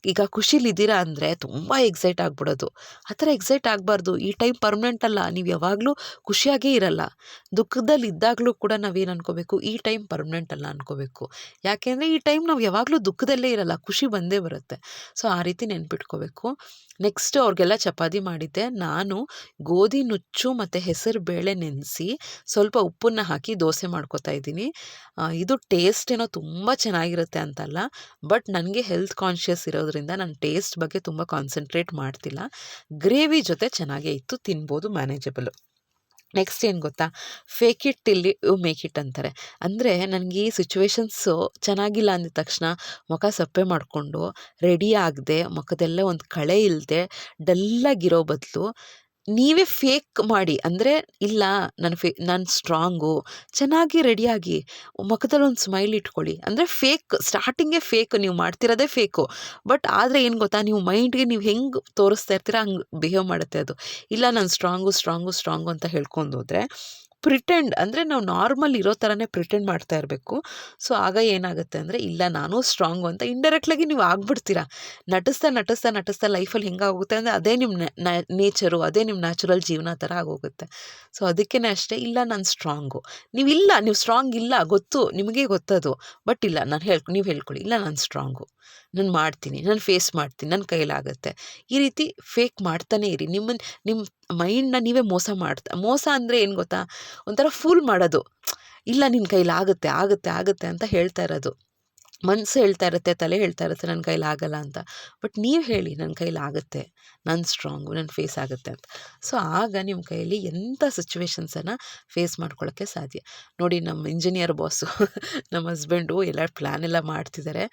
ಈಗ ಖುಷಿಲಿದ್ದೀರಾ ಅಂದರೆ ತುಂಬ ಎಕ್ಸೈಟ್ ಆಗಿಬಿಡೋದು. ಆ ಥರ ಎಕ್ಸೈಟ್ ಆಗಬಾರ್ದು. ಈ ಟೈಮ್ ಪರ್ಮನೆಂಟ್ ಅಲ್ಲ. ನೀವು ಯಾವಾಗಲೂ ಖುಷಿಯಾಗೇ ಇರಲ್ಲ. ದುಃಖದಲ್ಲಿ ಇದ್ದಾಗಲೂ ಕೂಡ ನಾವೇನು ಅನ್ಕೋಬೇಕು? ಈ ಟೈಮ್ ಪರ್ಮನೆಂಟ್ ಅಲ್ಲ ಅನ್ಕೋಬೇಕು. ಯಾಕೆಂದರೆ ಈ ಟೈಮ್ ನಾವು ಯಾವಾಗಲೂ ದುಃಖದಲ್ಲೇ ಇರಲ್ಲ. ಖುಷಿ ಬಂದೇ ಬರುತ್ತೆ. ಸೊ ಆ ರೀತಿ ನೆನ್ಪಿಟ್ಕೋಬೇಕು. ನೆಕ್ಸ್ಟ್ ಅವ್ರಿಗೆಲ್ಲ ಚಪಾತಿ ಮಾಡಿದ್ದೆ. ನಾನು ಗೋಧಿ ನುಚ್ಚು ಮತ್ತು ಹೆಸರು ಬೇಳೆ ನೆನೆಸಿ ಸ್ವಲ್ಪ ಉಪ್ಪನ್ನು ಹಾಕಿ ದೋಸೆ ಮಾಡ್ಕೊತಾ ಇದ್ದೀನಿ. ಇದು ಟೇಸ್ಟ್ ಏನೋ ತುಂಬ ಚೆನ್ನಾಗಿರುತ್ತೆ ಅಂತಲ್ಲ. ಬಟ್ ನನಗೆ ಹೆಲ್ತ್ ಕಾನ್ಷಿಯಸ್ ಇರೋದ್ರಿಂದ ನಾನು ಟೇಸ್ಟ್ ಬಗ್ಗೆ ತುಂಬ ಕಾನ್ಸಂಟ್ರೇಟ್ ಮಾಡ್ತಿಲ್ಲ. ಗ್ರೇವಿ ಜೊತೆ ಚೆನ್ನಾಗೇ ಇತ್ತು, ತಿನ್ಬೋದು ಮ್ಯಾನೇಜಬಲು ನೆಕ್ಸ್ಟ್ ಏನು ಗೊತ್ತಾ? ಫೇಕ್ ಇಟ್ ಇಲ್ಲಿ ಮೇಕ್ ಇಟ್ ಅಂತಾರೆ. ಅಂದರೆ ನನಗೆ ಈ ಸಿಚುವೇಶನ್ಸು ಚೆನ್ನಾಗಿಲ್ಲ ಅಂದ ತಕ್ಷಣ ಮುಖ ಸಪ್ಪೆ ಮಾಡಿಕೊಂಡು ರೆಡಿ ಆಗದೆ, ಮುಖದೆಲ್ಲ ಒಂದು ಕಳೆ ಇಲ್ಲದೆ ಡಲ್ಲಾಗಿರೋ ಬದಲು ನೀವೇ ಫೇಕ್ ಮಾಡಿ, ಅಂದರೆ ಇಲ್ಲ, ನಾನು ಫೇ ನಾನು ಸ್ಟ್ರಾಂಗು ಚೆನ್ನಾಗಿ ರೆಡಿಯಾಗಿ ಮುಖದಲ್ಲಿ ಒಂದು ಸ್ಮೈಲ್ ಇಟ್ಕೊಳ್ಳಿ. ಅಂದರೆ ಫೇಕ್ ಸ್ಟಾರ್ಟಿಂಗೇ ಫೇಕ್ ನೀವು ಮಾಡ್ತಿರೋದೇ ಫೇಕು ಬಟ್ ಆದರೆ ಏನು ಗೊತ್ತಾ, ನೀವು ಮೈಂಡ್ಗೆ ನೀವು ಹೆಂಗೆ ತೋರಿಸ್ತಾ ಇರ್ತೀರ ಹಂಗೆ ಬಿಹೇವ್ ಮಾಡುತ್ತೆ ಅದು. ಇಲ್ಲ, ನಾನು ಸ್ಟ್ರಾಂಗು ಸ್ಟ್ರಾಂಗು ಸ್ಟ್ರಾಂಗು ಅಂತ ಹೇಳ್ಕೊಂಡು ಹೋದರೆ ಪ್ರಿಟೆಂಡ್ ಅಂದರೆ ನಾವು ನಾರ್ಮಲ್ ಇರೋ ಥರನೇ ಪ್ರಿಟೆಂಡ್ ಮಾಡ್ತಾ ಇರಬೇಕು. ಸೊ ಆಗ ಏನಾಗುತ್ತೆ ಅಂದರೆ, ಇಲ್ಲ, ನಾನು ಸ್ಟ್ರಾಂಗು ಅಂತ ಇಂಡೈರೆಕ್ಟ್ಲಾಗಿ ನೀವು ಆಗ್ಬಿಡ್ತೀರಾ. ನಟಿಸ್ತಾ ನಟಿಸ್ತಾ ನಟಿಸ್ತಾ ಲೈಫಲ್ಲಿ ಹೆಂಗಾಗುತ್ತೆ ಅಂದರೆ, ಅದೇ ನಿಮ್ಮ ನೇಚರು ಅದೇ ನಿಮ್ಮ ನ್ಯಾಚುರಲ್ ಜೀವನ ಥರ ಆಗೋಗುತ್ತೆ. ಸೊ ಅದಕ್ಕೇ ಅಷ್ಟೇ, ಇಲ್ಲ, ನಾನು ಸ್ಟ್ರಾಂಗು ನೀವು ಇಲ್ಲ, ನೀವು ಸ್ಟ್ರಾಂಗ್ ಇಲ್ಲ, ಗೊತ್ತು, ನಿಮಗೆ ಗೊತ್ತದು. ಬಟ್ ಇಲ್ಲ, ನಾನು ಹೇಳ್ಕೊ, ನೀವು ಹೇಳ್ಕೊಳ್ಳಿ ಇಲ್ಲ, ನಾನು ಸ್ಟ್ರಾಂಗು ನಾನು ಮಾಡ್ತೀನಿ, ನಾನು ಫೇಸ್ ಮಾಡ್ತೀನಿ ನನ್ನ ಕೈಲಾಗುತ್ತೆ. ಈ ರೀತಿ ಫೇಕ್ ಮಾಡ್ತಾನೆ ಇರಿ. ನಿಮ್ಮನ್ನು ನಿಮ್ಮ ಮೈಂಡ್ನ ನೀವೇ ಮೋಸ ಮಾಡ್ತಾ, ಮೋಸ ಅಂದರೆ ಏನು ಗೊತ್ತಾ? ಒಂಥರ ಫೂಲ್ ಮಾಡೋದು. ಇಲ್ಲ ನಿನ್ನ ಕೈಲಾಗುತ್ತೆ, ಆಗುತ್ತೆ ಆಗುತ್ತೆ ಅಂತ ಹೇಳ್ತಾ ಇರೋದು. ಮನಸ್ಸು ಹೇಳ್ತಾ ಇರುತ್ತೆ, ತಲೆ ಹೇಳ್ತಾ ಇರುತ್ತೆ ನನ್ನ ಕೈಲಿ ಆಗಲ್ಲ ಅಂತ. ಬಟ್ ನೀವು ಹೇಳಿ ನನ್ನ ಕೈಲಿ ಆಗುತ್ತೆ, ನಾನು ಸ್ಟ್ರಾಂಗು ನನ್ನ ಫೇಸ್ ಆಗುತ್ತೆ ಅಂತ. ಸೊ, ಆಗ ನಿಮ್ಮ ಕೈಯಲ್ಲಿ ಎಂಥ ಸಿಚುವೇಶನ್ಸನ್ನು ಫೇಸ್ ಮಾಡ್ಕೊಳ್ಳೋಕ್ಕೆ ಸಾಧ್ಯ. ನೋಡಿ ನಮ್ಮ ಇಂಜಿನಿಯರ್ ಬಾಸು ನಮ್ಮ ಹಸ್ಬೆಂಡು ಎಲ್ಲ ಪ್ಲ್ಯಾನ್ ಎಲ್ಲ ಮಾಡ್ತಿದ್ದಾರೆ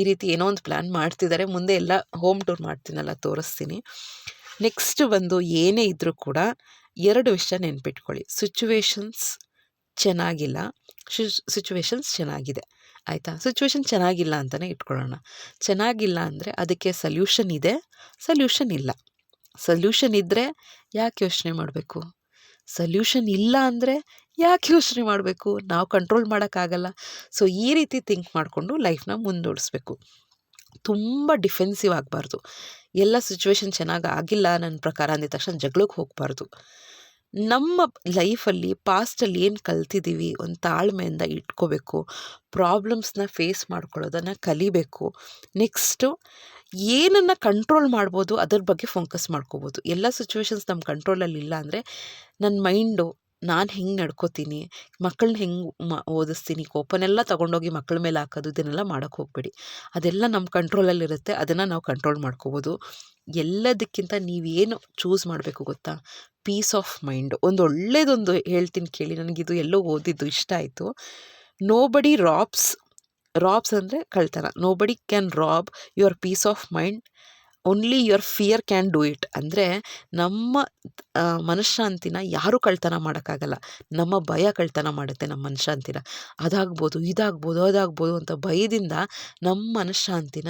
ಈ ರೀತಿ ಏನೋ ಒಂದು ಪ್ಲ್ಯಾನ್ ಮಾಡ್ತಿದ್ದಾರೆ ಮುಂದೆ ಎಲ್ಲ ಹೋಮ್ ಟೂರ್ ಮಾಡ್ತೀನಲ್ಲ, ತೋರಿಸ್ತೀನಿ. ನೆಕ್ಸ್ಟ್ ಬಂದು ಏನೇ ಇದ್ದರೂ ಕೂಡ ಎರಡು ವಿಷಯ ನೆನ್ಪಿಟ್ಕೊಳ್ಳಿ. ಸಿಚುವೇಶನ್ಸ್ ಚೆನ್ನಾಗಿಲ್ಲ. ಸಿಚುವೇಶನ್ಸ್ ಚೆನ್ನಾಗಿದೆ. ಆಯಿತಾ? ಸಿಚುವೇಶನ್ ಚೆನ್ನಾಗಿಲ್ಲ ಅಂತಲೇ ಇಟ್ಕೊಳ್ಳೋಣ. ಚೆನ್ನಾಗಿಲ್ಲ ಅಂದರೆ ಅದಕ್ಕೆ ಸಲ್ಯೂಷನ್ ಇದೆ ಸಲ್ಯೂಷನ್ ಇಲ್ಲ. ಸಲ್ಯೂಷನ್ ಇದ್ದರೆ ಯಾಕೆ ಯೋಚನೆ ಮಾಡಬೇಕು? ಸಲ್ಯೂಷನ್ ಇಲ್ಲ ಅಂದರೆ ಯಾಕೆ ಯೋಚನೆ ಮಾಡಬೇಕು? ನಾವು ಕಂಟ್ರೋಲ್ ಮಾಡೋಕ್ಕಾಗಲ್ಲ. ಸೊ ಈ ರೀತಿ ಥಿಂಕ್ ಮಾಡಿಕೊಂಡು ಲೈಫ್ನ ಮುಂದೂಡಿಸ್ಬೇಕು. ತುಂಬ ಡಿಫೆನ್ಸಿವ್ ಆಗಬಾರ್ದು. ಎಲ್ಲ ಸಿಚುವೇಶನ್ ಚೆನ್ನಾಗಿ ಆಗಿಲ್ಲ ನನ್ನ ಪ್ರಕಾರ ಅಂದಿದ ತಕ್ಷಣ ಜಗಳಕ್ಕೆ ಹೋಗಬಾರ್ದು. ನಮ್ಮ ಲೈಫಲ್ಲಿ ಪಾಸ್ಟಲ್ಲಿ ಏನು ಕಲ್ತಿದ್ದೀವಿ ಒಂದು ತಾಳ್ಮೆಯಿಂದ ಇಟ್ಕೋಬೇಕು, ಪ್ರಾಬ್ಲಮ್ಸ್ನ ಫೇಸ್ ಮಾಡ್ಕೊಳ್ಳೋದನ್ನು ಕಲಿಬೇಕು. ನೆಕ್ಸ್ಟು ಏನನ್ನು ಕಂಟ್ರೋಲ್ ಮಾಡ್ಬೋದು ಅದ್ರ ಬಗ್ಗೆ ಫೋಕಸ್ ಮಾಡ್ಕೋಬೋದು. ಎಲ್ಲ ಸಿಚುವೇಶನ್ಸ್ ನಮ್ಮ ಕಂಟ್ರೋಲಲ್ಲಿ ಇಲ್ಲ ಅಂದರೆ ನನ್ನ ಮೈಂಡು ನಾನು ಹೆಂಗೆ ನಡ್ಕೋತೀನಿ ಮಕ್ಕಳನ್ನ ಹೆಂಗೆ ಮ, ಓದಿಸ್ತೀನಿ, ಕೋಪನೆಲ್ಲ ತೊಗೊಂಡೋಗಿ ಮಕ್ಕಳ ಮೇಲೆ ಹಾಕೋದು, ಇದನ್ನೆಲ್ಲ ಮಾಡೋಕ್ಕೆ ಹೋಗಬೇಡಿ. ಅದೆಲ್ಲ ನಮ್ಮ ಕಂಟ್ರೋಲಲ್ಲಿರುತ್ತೆ ಅದನ್ನು ನಾವು ಕಂಟ್ರೋಲ್ ಮಾಡ್ಕೋಬೋದು. ಎಲ್ಲದಕ್ಕಿಂತ ನೀವೇನು ಚೂಸ್ ಮಾಡಬೇಕು ಗೊತ್ತಾ? ಪೀಸ್ ಆಫ್ ಮೈಂಡ್ ಒಂದು ಒಳ್ಳೇದೊಂದು ಹೇಳ್ತೀನಿ ಕೇಳಿ, ನನಗಿದು ಎಲ್ಲೋ ಓದಿದ್ದು ಇಷ್ಟ ಆಯಿತು. ನೋ ಬಡಿ ರಾಬ್ಸ್ ರಾಬ್ಸ್ ಅಂದರೆ ಕಳ್ತನ. Nobody can rob your peace of mind only your fear can do it ಅಂದರೆ ನಮ್ಮ ಮನಃಶಾಂತಿನ ಯಾರೂ ಕಳ್ತನ ಮಾಡೋಕ್ಕಾಗಲ್ಲ. ನಮ್ಮ ಭಯ ಕಳ್ತನ ಮಾಡುತ್ತೆ ನಮ್ಮ ಮನಃಶಾಂತಿನ ಅದಾಗ್ಬೋದು, ಇದಾಗ್ಬೋದು, ಅದಾಗ್ಬೋದು ಅಂತ ಭಯದಿಂದ ನಮ್ಮ ಮನಃಶಾಂತಿನ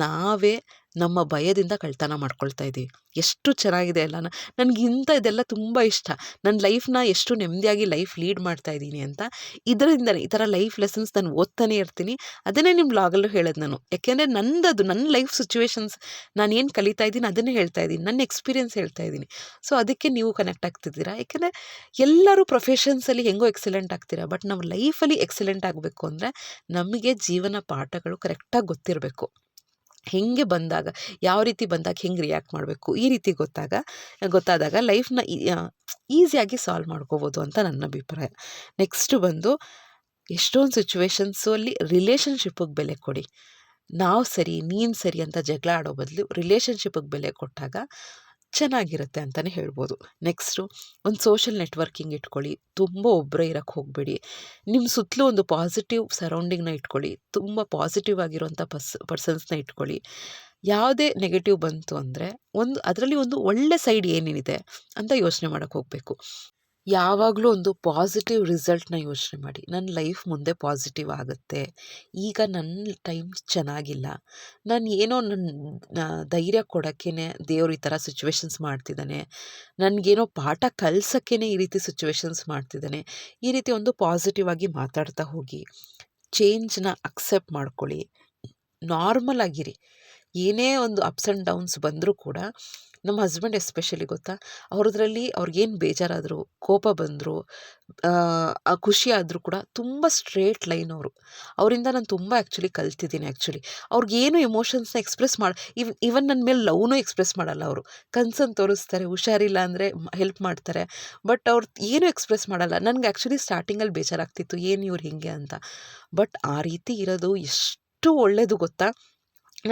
ನಾವೇ ನಮ್ಮ ಭಯದಿಂದ ಕಳ್ತನ ಮಾಡ್ಕೊಳ್ತಾ ಇದ್ದೀವಿ. ಎಷ್ಟು ಚೆನ್ನಾಗಿದೆ ಅಲ್ಲ ನನಗೆ ಇದೆಲ್ಲ ತುಂಬ ಇಷ್ಟ. ನನ್ನ ಲೈಫ್ನ ಎಷ್ಟು ನೆಮ್ಮದಿಯಾಗಿ ಲೈಫ್ ಲೀಡ್ ಮಾಡ್ತಾ ಇದ್ದೀನಿ ಅಂತ. ಇದರಿಂದನೇ ಈ ಥರ ಲೈಫ್ ಲೆಸನ್ಸ್ ನಾನು ಓದ್ತಾನೆ ಇರ್ತೀನಿ. ಅದನ್ನೇ ನಿಮ್ಮ ಬ್ಲಾಗಲ್ಲೂ ಹೇಳೋದು ನಾನು. ಯಾಕೆಂದರೆ ನನ್ನದು ನನ್ನ ಲೈಫ್ ಸಿಚುವೇಶನ್ಸ್ ನಾನು ಏನು ಕಲಿತಾ ಇದ್ದೀನಿ ಅದನ್ನೇ ಹೇಳ್ತಾ ಇದ್ದೀನಿ. ನನ್ನ ಎಕ್ಸ್ಪೀರಿಯನ್ಸ್ ಹೇಳ್ತಾ ಇದ್ದೀನಿ. ಸೊ, ಅದಕ್ಕೆ ನೀವು ಕನೆಕ್ಟ್ ಆಗ್ತಿದ್ದೀರಾ? ಯಾಕೆಂದರೆ ಎಲ್ಲರೂ ಪ್ರೊಫೆಷನ್ಸಲ್ಲಿ ಹೆಂಗೋ ಎಕ್ಸಲೆಂಟ್ ಆಗ್ತೀರಾ? ಬಟ್ ನಾವು ಲೈಫಲ್ಲಿ ಎಕ್ಸಲೆಂಟ್ ಆಗಬೇಕು ಅಂದರೆ ನಮಗೆ ಜೀವನ ಪಾಠಗಳು ಕರೆಕ್ಟಾಗಿ ಗೊತ್ತಿರಬೇಕು. ಹೆಂಗೆ ಬಂದಾಗ, ಯಾವ ರೀತಿ ಬಂದಾಗ ಹೆಂಗೆ ರಿಯಾಕ್ಟ್ ಮಾಡಬೇಕು, ಈ ರೀತಿ ಗೊತ್ತಾಗ, ಗೊತ್ತಾದಾಗ ಲೈಫ್ನ ಈಸಿಯಾಗಿ ಸಾಲ್ವ್ ಮಾಡ್ಕೋಬೋದು ಅಂತ ನನ್ನ ಅಭಿಪ್ರಾಯ. ನೆಕ್ಸ್ಟು ಬಂದು, ಎಷ್ಟೊಂದು ಸಿಚುವೇಶನ್ಸು ಅಲ್ಲಿ ರಿಲೇಷನ್ಶಿಪ್ಪಿಗೆ ಬೆಲೆ ಕೊಡಿ. ನಾವು ಸರಿ, ನೀನು ಸರಿ ಅಂತ ಜಗಳ ಆಡೋ ಬದಲು ರಿಲೇಷನ್ಶಿಪ್ಪಿಗೆ ಬೆಲೆ ಕೊಟ್ಟಾಗ ಚೆನ್ನಾಗಿರುತ್ತೆ ಅಂತಲೇ ಹೇಳ್ಬೋದು. ನೆಕ್ಸ್ಟು ಒಂದು ಸೋಷಲ್ ನೆಟ್ವರ್ಕಿಂಗ್ ಇಟ್ಕೊಳ್ಳಿ. ತುಂಬ ಒಬ್ಬರೇ ಇರೋಕ್ಕೆ ಹೋಗಬೇಡಿ. ನಿಮ್ಮ ಸುತ್ತಲೂ ಒಂದು ಪಾಸಿಟಿವ್ ಸರೌಂಡಿಂಗ್ನ ಇಟ್ಕೊಳ್ಳಿ. ತುಂಬ ಪಾಸಿಟಿವ್ ಆಗಿರುವಂಥ ಪರ್ಸ್ ಪರ್ಸನ್ಸ್ನ ಇಟ್ಕೊಳ್ಳಿ. ಯಾವುದೇ ನೆಗೆಟಿವ್ ಬಂತು ಅಂದರೆ ಒಂದು, ಅದರಲ್ಲಿ ಒಂದು ಒಳ್ಳೆ ಸೈಡ್ ಏನೇನಿದೆ ಅಂತ ಯೋಚನೆ ಮಾಡೋಕ್ಕೆ ಹೋಗಬೇಕು. ಯಾವಾಗಲೂ ಒಂದು ಪಾಸಿಟಿವ್ ರಿಸಲ್ಟ್ನ ಯೋಚನೆ ಮಾಡಿ. ನನ್ನ ಲೈಫ್ ಮುಂದೆ ಪಾಸಿಟಿವ್ ಆಗುತ್ತೆ. ಈಗ ನನ್ನ ಟೈಮ್ ಚೆನ್ನಾಗಿಲ್ಲ. ನಾನು ಏನೋ ನನ್ನ ಧೈರ್ಯ ಕೊಡೋಕ್ಕೇ ದೇವರು ಈ ಥರ ಸಿಚುವೇಶನ್ಸ್ ಮಾಡ್ತಿದ್ದಾನೆ ನನಗೇನೋ ಪಾಠ ಕಲ್ಸೋಕ್ಕೇ ಈ ರೀತಿ ಸಿಚುವೇಶನ್ಸ್ ಮಾಡ್ತಿದ್ದಾನೆ ಈ ರೀತಿ ಒಂದು ಪಾಸಿಟಿವ್ ಆಗಿ ಮಾತಾಡ್ತಾ ಹೋಗಿ. ಚೇಂಜ್ನ ಅಕ್ಸೆಪ್ಟ್ ಮಾಡ್ಕೊಳ್ಳಿ. ನಾರ್ಮಲ್ ಆಗಿರಿ. ಏನೇ ಒಂದು ಅಪ್ಸ್ ಆ್ಯಂಡ್ ಡೌನ್ಸ್ ಬಂದರೂ ಕೂಡ ನಮ್ಮ ಹಸ್ಬೆಂಡ್ ಎಸ್ಪೆಷಲಿ ಗೊತ್ತಾ? ಅವ್ರದ್ರಲ್ಲಿ ಅವ್ರಿಗೇನು ಬೇಜಾರಾದರೂ, ಕೋಪ ಬಂದರು ಖುಷಿ ಆದರೂ ಕೂಡ ತುಂಬ ಸ್ಟ್ರೇಟ್ ಲೈನ್ ಅವರು. ಅವರಿಂದ ನಾನು ತುಂಬ ಆ್ಯಕ್ಚುಲಿ ಕಲ್ತಿದ್ದೀನಿ ಆ್ಯಕ್ಚುಲಿ ಅವ್ರಿಗೇನು ಎಮೋಷನ್ಸ್ನ ಎಕ್ಸ್ಪ್ರೆಸ್ ಮಾಡಿ, ಇವ್ ಇವನ್ ನನ್ನ ಮೇಲೆ ಲವ್ನು ಎಕ್ಸ್ಪ್ರೆಸ್ ಮಾಡಲ್ಲ ಅವರು. ಕನ್ಸನ್ ತೋರಿಸ್ತಾರೆ, ಹುಷಾರಿಲ್ಲ ಅಂದರೆ ಹೆಲ್ಪ್ ಮಾಡ್ತಾರೆ. ಬಟ್ ಅವ್ರು ಏನೂ ಎಕ್ಸ್ಪ್ರೆಸ್ ಮಾಡಲ್ಲ. ನನಗೆ ಆ್ಯಕ್ಚುಲಿ ಸ್ಟಾರ್ಟಿಂಗಲ್ಲಿ ಬೇಜಾರಾಗ್ತಿತ್ತು, ಏನು ಇವ್ರು ಹೀಗೆ ಅಂತ. ಬಟ್ ಆ ರೀತಿ ಇರೋದು ಎಷ್ಟು ಒಳ್ಳೆಯದು ಗೊತ್ತಾ?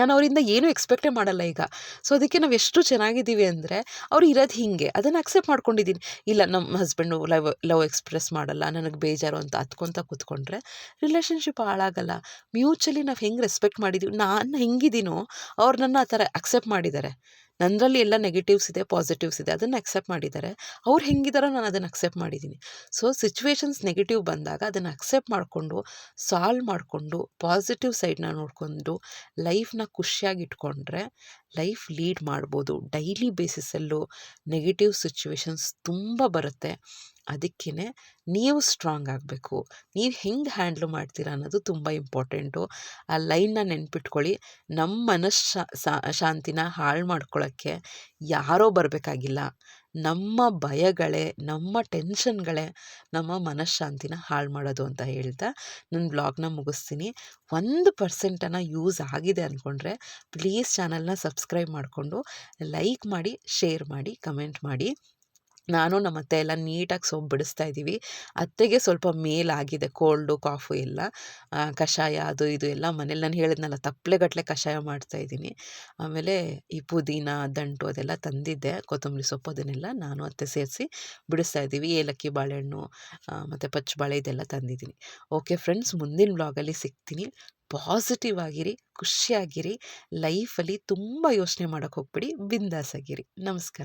ನಾನು ಅವರಿಂದ ಏನೂ ಎಕ್ಸ್ಪೆಕ್ಟೇ ಮಾಡಲ್ಲ ಈಗ. ಸೊ ಅದಕ್ಕೆ ನಾವು ಎಷ್ಟು ಚೆನ್ನಾಗಿದ್ದೀವಿ ಅಂದರೆ, ಅವ್ರು ಇರೋದು ಹೀಗೆ. ಅದನ್ನು ಅಕ್ಸೆಪ್ಟ್ ಮಾಡ್ಕೊಂಡಿದ್ದೀನಿ ಇಲ್ಲ ನಮ್ಮ ಹಸ್ಬೆಂಡು ಲವ್ ಲವ್ ಎಕ್ಸ್ಪ್ರೆಸ್ ಮಾಡಲ್ಲ. ನನಗೆ ಬೇಜಾರು ಅಂತ ಹತ್ಕೊತ ಕೂತ್ಕೊಂಡ್ರೆ ರಿಲೇಷನ್ಶಿಪ್ ಹಾಳಾಗಲ್ಲ. ಮ್ಯೂಚುಲಿ ನಾವು ಹೆಂಗೆ ರೆಸ್ಪೆಕ್ಟ್ ಮಾಡಿದ್ದೀವಿ ನಾನು ಹೆಂಗಿದ್ದೀನೋ ಅವ್ರು ನನ್ನ ಆ ಥರ ಅಕ್ಸೆಪ್ಟ್ ಮಾಡಿದ್ದಾರೆ ನನ್ನರಲ್ಲಿ ಎಲ್ಲ ನೆಗೆಟಿವ್ಸ್ ಇದೆ ಪಾಸಿಟಿವ್ಸ್ ಇದೆ, ಅದನ್ನು ಅಕ್ಸೆಪ್ಟ್ ಮಾಡಿದ್ದಾರೆ. ಅವ್ರು ಹೆಂಗಿದಾರೋ ನಾನು ಅದನ್ನು ಅಕ್ಸೆಪ್ಟ್ ಮಾಡಿದ್ದೀನಿ. ಸೊ ಸಿಚುವೇಶನ್ಸ್ ನೆಗೆಟಿವ್ ಬಂದಾಗ ಅದನ್ನು ಅಕ್ಸೆಪ್ಟ್ ಮಾಡಿಕೊಂಡು ಸಾಲ್ವ್ ಮಾಡಿಕೊಂಡು ಪಾಸಿಟಿವ್ ಸೈಡ್ನ ನೋಡಿಕೊಂಡು ಲೈಫ್ನ ಖುಷಿಯಾಗಿ ಇಟ್ಕೊಂಡ್ರೆ ಲೈಫ್ ಲೀಡ್ ಮಾಡ್ಬೋದು. ಡೈಲಿ ಬೇಸಿಸಲ್ಲೂ ನೆಗೆಟಿವ್ ಸಿಚುವೇಶನ್ಸ್ ತುಂಬ ಬರುತ್ತೆ. ಅದಕ್ಕೇ ನೀವು ಸ್ಟ್ರಾಂಗ್ ಆಗಬೇಕು. ನೀವು ಹೆಂಗೆ ಹ್ಯಾಂಡ್ಲ್ ಮಾಡ್ತೀರ ಅನ್ನೋದು ತುಂಬ ಇಂಪಾರ್ಟೆಂಟು ಆ ಲೈನ್ನ ನೆನ್ಪಿಟ್ಕೊಳ್ಳಿ. ನಮ್ಮ ಮನಸ್ಸ ಶಾಂತಿನ ಹಾಳು ಮಾಡ್ಕೊಳ್ಳೋಕ್ಕೆ ಯಾರೋ ಬರಬೇಕಾಗಿಲ್ಲ. ನಮ್ಮ ಭಯಗಳೇ, ನಮ್ಮ ಟೆನ್ಷನ್ಗಳೇ ನಮ್ಮ ಮನಃಶಾಂತಿನ ಹಾಳು ಮಾಡೋದು ಅಂತ ಹೇಳ್ತಾ ನನ್ನ ಬ್ಲಾಗ್ನ ಮುಗಿಸ್ತೀನಿ. ಒಂದು ಪರ್ಸೆಂಟನ್ನು ಯೂಸ್ ಆಗಿದೆ ಅಂದ್ಕೊಂಡ್ರೆ ಪ್ಲೀಸ್ ಚಾನಲ್ನ ಸಬ್ಸ್ಕ್ರೈಬ್ ಮಾಡಿಕೊಂಡು ಲೈಕ್ ಮಾಡಿ ಶೇರ್ ಮಾಡಿ ಕಮೆಂಟ್ ಮಾಡಿ. ನಾನು ನಮ್ಮ ಅತ್ತೆ ಎಲ್ಲ ನೀಟಾಗಿ ಸೋಪ್ ಬಿಡಿಸ್ತಾ ಇದ್ದೀವಿ. ಅತ್ತೆಗೆ ಸ್ವಲ್ಪ ಮೇಲಾಗಿದೆ ಕೋಲ್ಡು ಕಾಫು ಎಲ್ಲ. ಕಷಾಯ ಅದು ಇದು ಎಲ್ಲ ಮನೇಲಿ ನಾನು ಹೇಳಿದ್ನಲ್ಲ ತಪ್ಪಲೆಗಟ್ಟಲೆ ಕಷಾಯ ಮಾಡ್ತಾಯಿದ್ದೀನಿ ಆಮೇಲೆ ಈ ಪುದೀನ, ದಂಟು ಅದೆಲ್ಲ ತಂದಿದ್ದೆ, ಕೊತ್ತಂಬರಿ ಸೊಪ್ಪು ಅದನ್ನೆಲ್ಲ ನಾನು ಅತ್ತೆ ಸೇರಿಸಿ ಬಿಡಿಸ್ತಾ ಇದ್ದೀವಿ. ಏಲಕ್ಕಿ ಬಾಳೆಹಣ್ಣು ಮತ್ತು ಪಚ್ಚು ಬಾಳೆ ಇದೆಲ್ಲ ತಂದಿದ್ದೀನಿ. ಓಕೆ ಫ್ರೆಂಡ್ಸ್ ಮುಂದಿನ ಬ್ಲಾಗಲ್ಲಿ ಸಿಗ್ತೀನಿ. ಪಾಸಿಟಿವ್ ಆಗಿರಿ, ಖುಷಿಯಾಗಿರಿ ಲೈಫಲ್ಲಿ ತುಂಬ ಯೋಚನೆ ಮಾಡೋಕ್ಕೆ ಹೋಗ್ಬಿಡಿ. ಬಿಂದಾಸಾಗಿರಿ ನಮಸ್ಕಾರ.